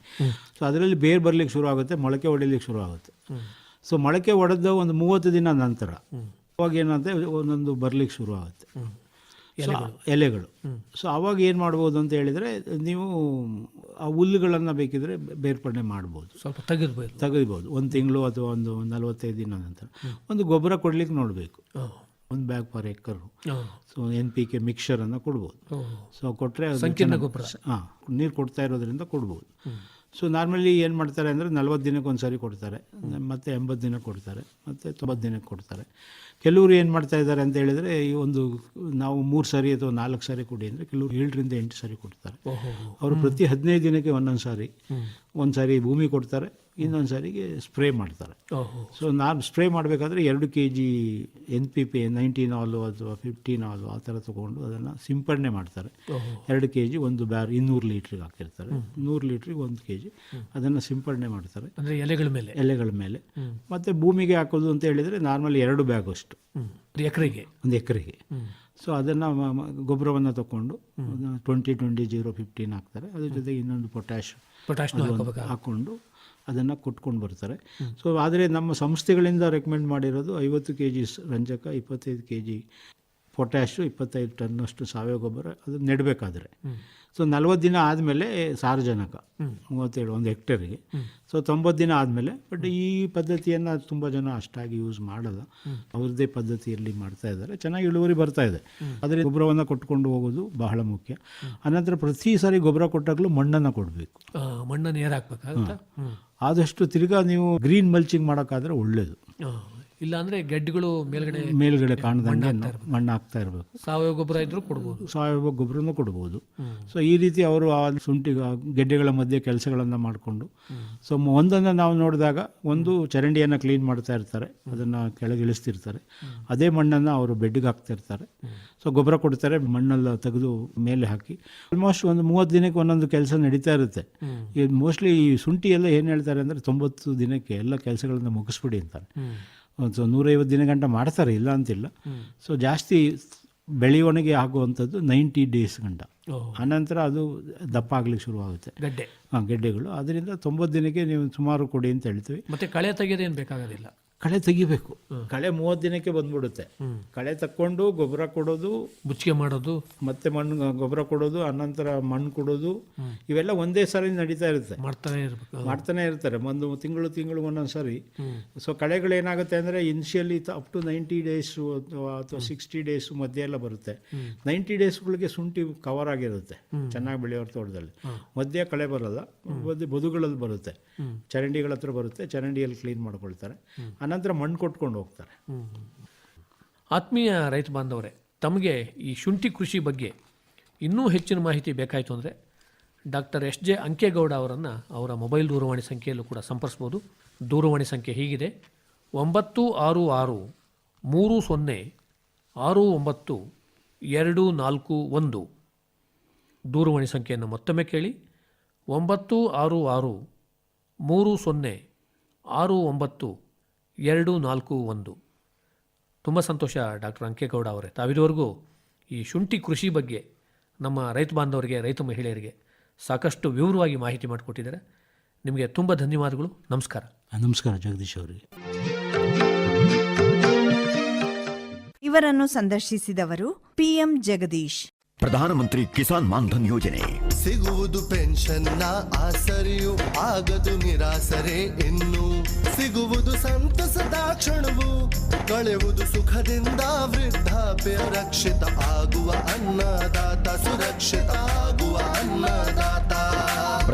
ಸೊ ಅದರಲ್ಲಿ ಬೇರು ಬರಲಿಕ್ಕೆ ಶುರು ಆಗುತ್ತೆ ಮೊಳಕೆ ಹೊಡಿಲಿಕ್ಕೆ ಶುರು ಆಗುತ್ತೆ. ಸೊ ಮೊಳಕೆ ಹೊಡೆದ ಒಂದು ಮೂವತ್ತು ದಿನ ನಂತರ ಅವಾಗ ಏನಂತೆ ಒಂದೊಂದು ಬರಲಿಕ್ಕೆ ಶುರು ಆಗುತ್ತೆ. ಸೊ ಎಲೆಗಳು. ಸೊ ಅವಾಗ ಏನು ಮಾಡ್ಬೋದು ಅಂತ ಹೇಳಿದರೆ ನೀವು ಆ ಹುಲ್ಲುಗಳನ್ನು ಬೇಕಿದ್ರೆ ಬೇರ್ಪಡಣೆ ಮಾಡ್ಬೋದು. ಸ್ವಲ್ಪ ತೆಗೆದ್ಬೋದು. ತೆಗೆದ್ಬೋದು. ಒಂದು ತಿಂಗಳು ಅಥವಾ ಒಂದು ನಲವತ್ತೈದು ದಿನ ನಂತರ. ಒಂದು ಗೊಬ್ಬರ ಕೊಡ್ಲಿಕ್ಕೆ ನೋಡಬೇಕು. ಒಂದು bag per acre so N P K ಮಿಕ್ಸರನ್ನು ಕೊಡ್ಬೋದು. ಸೊ ಕೊಟ್ಟರೆ ಗೊಬ್ಬರ. ಹಾಂ ನೀರು ಕೊಡ್ತಾ ಇರೋದ್ರಿಂದ ಕೊಡ್ಬೋದು. ಸೊ ನಾರ್ಮಲಿ ಏನು ಮಾಡ್ತಾರೆ ಅಂದರೆ ನಲ್ವತ್ತು ದಿನಕ್ಕೆ ಒಂದು ಸಾರಿ ಕೊಡ್ತಾರೆ. ಮತ್ತು ಎಂಬತ್ತು ದಿನ ಕೊಡ್ತಾರೆ. ಮತ್ತು ತೊಂಬತ್ತು ದಿನಕ್ಕೆ ಕೊಡ್ತಾರೆ. ಕೆಲವರು ಏನು ಮಾಡ್ತಾ ಇದ್ದಾರೆ ಅಂತ ಹೇಳಿದರೆ ಈ ಒಂದು ನಾವು ಮೂರು ಸಾರಿ ಅಥವಾ ನಾಲ್ಕು ಸಾರಿ ಕೊಡಿ ಅಂದರೆ ಕೆಲವರು ಏಳರಿಂದ ಎಂಟು ಸಾರಿ ಕೊಡ್ತಾರೆ. ಅವರು ಪ್ರತಿ ಹದಿನೈದು ದಿನಕ್ಕೆ ಒಂದೊಂದು ಸಾರಿ. ಒಂದು ಸಾರಿ ಭೂಮಿ ಕೊಡ್ತಾರೆ. ಇನ್ನೊಂದು ಸಾರಿಗೆ ಸ್ಪ್ರೇ ಮಾಡ್ತಾರೆ. ಸೊ ನಾನು ಸ್ಪ್ರೇ ಮಾಡಬೇಕಾದ್ರೆ ಎರಡು K G N P P nineteen all ಅಥವಾ ಫಿಫ್ಟೀನ್ ಆಲು ಆ ಥರ ತೊಗೊಂಡು ಅದನ್ನು ಸಿಂಪಡಣೆ ಮಾಡ್ತಾರೆ. ಎರಡು ಕೆ ಜಿ ಒಂದು ಬ್ಯಾರ್ ಇನ್ನೂರು ಲೀಟ್ರಿಗೆ ಹಾಕಿರ್ತಾರೆ. ನೂರು ಲೀಟ್ರಿಗೆ ಒಂದು ಕೆ ಜಿ ಅದನ್ನು ಸಿಂಪಡಣೆ ಮಾಡ್ತಾರೆ. ಅಂದರೆ ಎಲೆಗಳ ಮೇಲೆ? ಎಲೆಗಳ ಮೇಲೆ. ಮತ್ತು ಭೂಮಿಗೆ ಹಾಕೋದು ಅಂತ ಹೇಳಿದರೆ ನಾರ್ಮಲಿ ಎರಡು ಬ್ಯಾಗ್ ಅಷ್ಟು. ಎಕರೆಗೆ? ಒಂದು ಎಕರೆಗೆ. ಸೊ ಅದನ್ನು ಗೊಬ್ಬರವನ್ನು ತಗೊಂಡು ಟ್ವೆಂಟಿ ಟ್ವೆಂಟಿ ಜೀರೋ ಫಿಫ್ಟೀನ್ ಹಾಕ್ತಾರೆ. ಅದ್ರ ಜೊತೆಗೆ ಇನ್ನೊಂದು ಪೊಟ್ಯಾಶ್ ಪೊಟ್ಯಾಶ್ ಹಾಕ್ಕೊಂಡು ಅದನ್ನು ಕೊಟ್ಕೊಂಡು ಬರ್ತಾರೆ. ಸೊ ಆದರೆ ನಮ್ಮ ಸಂಸ್ಥೆಗಳಿಂದ ರೆಕಮೆಂಡ್ ಮಾಡಿರೋದು ಐವತ್ತು ಕೆ ಜಿ ರಂಜಕ ಇಪ್ಪತ್ತೈದು ಕೆ ಜಿ ಪೊಟ್ಯಾಶು ಇಪ್ಪತ್ತೈದು ಟನ್ನಷ್ಟು ಸಾವಯವ ಗೊಬ್ಬರ ಅದು ನೆಡಬೇಕಾದ್ರೆ. ಸೊ ನಲ್ವತ್ತು ದಿನ ಆದಮೇಲೆ ಸಾರಜನಕ ಮೂವತ್ತೇಳು ಒಂದು ಹೆಕ್ಟೇರಿಗೆ ಸೊ ತೊಂಬತ್ತು ದಿನ ಆದಮೇಲೆ ಬಟ್ ಈ ಪದ್ಧತಿಯನ್ನು ತುಂಬ ಜನ ಅಷ್ಟಾಗಿ ಯೂಸ್ ಮಾಡಲ್ಲ. ಅವ್ರದ್ದೇ ಪದ್ಧತಿಯಲ್ಲಿ ಮಾಡ್ತಾ ಇದ್ದಾರೆ. ಚೆನ್ನಾಗಿ ಇಳುವರಿ ಬರ್ತಾ ಇದೆ. ಆದರೆ ಗೊಬ್ಬರವನ್ನು ಕೊಟ್ಕೊಂಡು ಹೋಗೋದು ಬಹಳ ಮುಖ್ಯ. ಅನಂತರ ಪ್ರತಿ ಸಾರಿ ಗೊಬ್ಬರ ಕೊಟ್ಟಾಗಲೂ ಮಣ್ಣನ್ನು ಕೊಡಬೇಕು. ಮಣ್ಣನ್ನು ಏರಾಕ್ಬೇಕು ಆದಷ್ಟು ತಿರ್ಗಾ ನೀವು ಗ್ರೀನ್ ಮಲ್ಚಿಂಗ್ ಮಾಡೋಕ್ಕಾದ್ರೆ ಒಳ್ಳೆಯದು ಇಲ್ಲ ಅಂದ್ರೆ ಗೆಡ್ಡೆಗಳು ಮೇಲ್ಗಡೆ ಮೇಲ್ಗಡೆ ಕಾಣದಂಗೆ ಮಣ್ಣು ಹಾಕ್ತಾ ಇರಬೇಕು. ಸಾವಯವ ಗೊಬ್ಬರ ಇದ್ರೂ ಕೊಡ್ಬೋದು. ಸಾವಯವ ಗೊಬ್ಬರನೂ ಕೊಡ್ಬೋದು. ಸೊ ಈ ರೀತಿ ಅವರು ಆ ಶುಂಠಿ ಗೆಡ್ಡೆಗಳ ಮಧ್ಯೆ ಕೆಲಸಗಳನ್ನು ಮಾಡಿಕೊಂಡು. ಸೊ ಒಂದನ್ನು ನಾವು ನೋಡಿದಾಗ ಒಂದು ಚರಂಡಿಯನ್ನು ಕ್ಲೀನ್ ಮಾಡ್ತಾ ಇರ್ತಾರೆ. ಅದನ್ನು ಕೆಳಗೆ ಇಳಿಸ್ತಿರ್ತಾರೆ. ಅದೇ ಮಣ್ಣನ್ನು ಅವರು ಬೆಡ್ಗೆ ಹಾಕ್ತಾ ಇರ್ತಾರೆ ಸೊ ಗೊಬ್ಬರ ಕೊಡ್ತಾರೆ ಮಣ್ಣೆಲ್ಲ ತೆಗೆದು ಮೇಲೆ ಹಾಕಿ. ಆಲ್ಮೋಸ್ಟ್ ಒಂದು ಮೂವತ್ತು ದಿನಕ್ಕೆ ಒಂದೊಂದು ಕೆಲಸ ನಡೀತಾ ಇರುತ್ತೆ. ಮೋಸ್ಟ್ಲಿ ಈ ಶುಂಠಿ ಎಲ್ಲ ಏನು ಹೇಳ್ತಾರೆ ಅಂದರೆ ತೊಂಬತ್ತು ದಿನಕ್ಕೆ ಎಲ್ಲ ಕೆಲಸಗಳನ್ನು ಮುಗಿಸ್ಬಿಡಿ ಅಂತಾರೆ. ಒಂದು ನೂರೈವತ್ತು ದಿನ ಗಂಟ ಮಾಡ್ತಾರೆ ಇಲ್ಲ ಅಂತಿಲ್ಲ. ಸೊ ಜಾಸ್ತಿ ಬೆಳವಣಿಗೆ ಆಗುವಂಥದ್ದು ನೈಂಟಿ ಡೇಸ್ ಗಂಟ. ಆನಂತರ ಅದು ದಪ್ಪ ಆಗ್ಲಿಕ್ಕೆ ಶುರುವಾಗುತ್ತೆ. ಗಡ್ಡೆ. ಹಾಂ ಗೆಡ್ಡೆಗಳು. ಅದರಿಂದ ತೊಂಬತ್ತು ದಿನಕ್ಕೆ ನೀವು ಸುಮಾರು ಕೊಡಿ ಅಂತ ಹೇಳ್ತೀವಿ. ಮತ್ತೆ ಕಳೆ ತೆಗೆಯೋದೇನು ಬೇಕಾಗೋದಿಲ್ಲ. ಕಳೆ ತೆಗಿಬೇಕು. ಕಳೆ ಮೂವತ್ತು ದಿನಕ್ಕೆ ಬಂದ್ಬಿಡುತ್ತೆ. ಕಳೆ ತಕ್ಕೊಂಡು ಗೊಬ್ಬರ ಕೊಡೋದು ಮುಚ್ಚಿಗೆ ಮಾಡೋದು. ಮತ್ತೆ ಮಣ್ಣು ಗೊಬ್ಬರ ಕೊಡೋದು ಅನಂತರ ಮಣ್ಣು ಕೊಡೋದು ಇವೆಲ್ಲ ಒಂದೇ ಸಾರಿ ನಡೀತಾ ಇರುತ್ತೆ. ಮಾಡ್ತಾನೆ ಇರಬೇಕು. ಮಾಡ್ತಾನೆ ಇರ್ತಾರೆ. ಒಂದು ತಿಂಗಳು ತಿಂಗಳು ಒಂದೊಂದು ಸಾರಿ. ಸೊ ಕಳೆಗಳೇನಾಗುತ್ತೆ ಅಂದ್ರೆ initially up to ninety days ಅಥವಾ ಸಿಕ್ಸ್ಟಿ ಡೇಸು ಮಧ್ಯೆ ಎಲ್ಲ ಬರುತ್ತೆ. ನೈಂಟಿ ಡೇಸ್ಗಳಿಗೆ ಶುಂಠಿ ಕವರ್ ಆಗಿರುತ್ತೆ. ಚೆನ್ನಾಗಿ ಬೆಳೆಯೋರ ತೋಟದಲ್ಲಿ. ಮಧ್ಯೆ ಕಳೆ ಬರಲ್ಲ. ಬದುಗಳಲ್ಲಿ ಬರುತ್ತೆ. ಚರಂಡಿಗಳ ಹತ್ರ ಬರುತ್ತೆ. ಚರಂಡಿಯಲ್ಲಿ ಕ್ಲೀನ್ ಮಾಡ್ಕೊಳ್ತಾರೆ. ಅನಂತರ ಮಣ್ಣು ಕೊಟ್ಕೊಂಡು ಹೋಗ್ತಾರೆ. ಆತ್ಮೀಯ ರೈತ ಬಾಂಧವರೇ, ತಮಗೆ ಈ ಶುಂಠಿ ಕೃಷಿ ಬಗ್ಗೆ ಇನ್ನೂ ಹೆಚ್ಚಿನ ಮಾಹಿತಿ ಬೇಕಾಯಿತು ಅಂದರೆ ಡಾಕ್ಟರ್ ಎಸ್ ಜೆ ಅಂಕೇಗೌಡ ಅವರನ್ನು ಅವರ ಮೊಬೈಲ್ ದೂರವಾಣಿ ಸಂಖ್ಯೆಯಲ್ಲೂ ಕೂಡ ಸಂಪರ್ಸ್ಬೋದು. ದೂರವಾಣಿ ಸಂಖ್ಯೆ ಹೀಗಿದೆ. ಒಂಬತ್ತು ಆರು ಆರು ಮೂರು ಸೊನ್ನೆ ಆರು ಒಂಬತ್ತು ಎರಡು ನಾಲ್ಕು ಒಂದು. ದೂರವಾಣಿ ಸಂಖ್ಯೆಯನ್ನು ಮತ್ತೊಮ್ಮೆ ಕೇಳಿ. ಒಂಬತ್ತು ಆರು ಆರು ಮೂರು ಸೊನ್ನೆ ಆರು ಒಂಬತ್ತು ಎರಡು ನಾಲ್ಕು ಒಂದು. ತುಂಬ ಸಂತೋಷ ಡಾಕ್ಟರ್ ಅಂಕೇಗೌಡ ಅವರೇ. ತಾವಿದುವರೆಗೂ ಈ ಶುಂಠಿ ಕೃಷಿ ಬಗ್ಗೆ ನಮ್ಮ ರೈತ ಬಾಂಧವರಿಗೆ ರೈತ ಮಹಿಳೆಯರಿಗೆ ಸಾಕಷ್ಟು ವಿವರವಾಗಿ ಮಾಹಿತಿ ಮಾಡಿಕೊಟ್ಟಿದ್ದಾರೆ. ನಿಮಗೆ ತುಂಬ ಧನ್ಯವಾದಗಳು. ನಮಸ್ಕಾರ. ನಮಸ್ಕಾರ ಜಗದೀಶ್ ಅವರಿಗೆ. ಇವರನ್ನು ಸಂದರ್ಶಿಸಿದವರು ಪಿಎಂ ಜಗದೀಶ್. ಪ್ರಧಾನಮಂತ್ರಿ ಕಿಸಾನ್ ಮಾನ್ಧನ್ ಯೋಜನೆ. ಸಿಗುವುದು ಪೆನ್ಷನ್ ಆಸರಿಯು ಆಗದು ನಿರಾಸರೆ ಇನ್ನು ಸಿಗುವುದು ಸಂತಸದ ಕ್ಷಣವು ಸುಖದಿಂದ ವೃದ್ಧಾಪ್ಯ ರಕ್ಷಿತ ಆಗುವ ಅನ್ನದಾತ ಸುರಕ್ಷಿತ ಆಗುವ ಅನ್ನದಾತ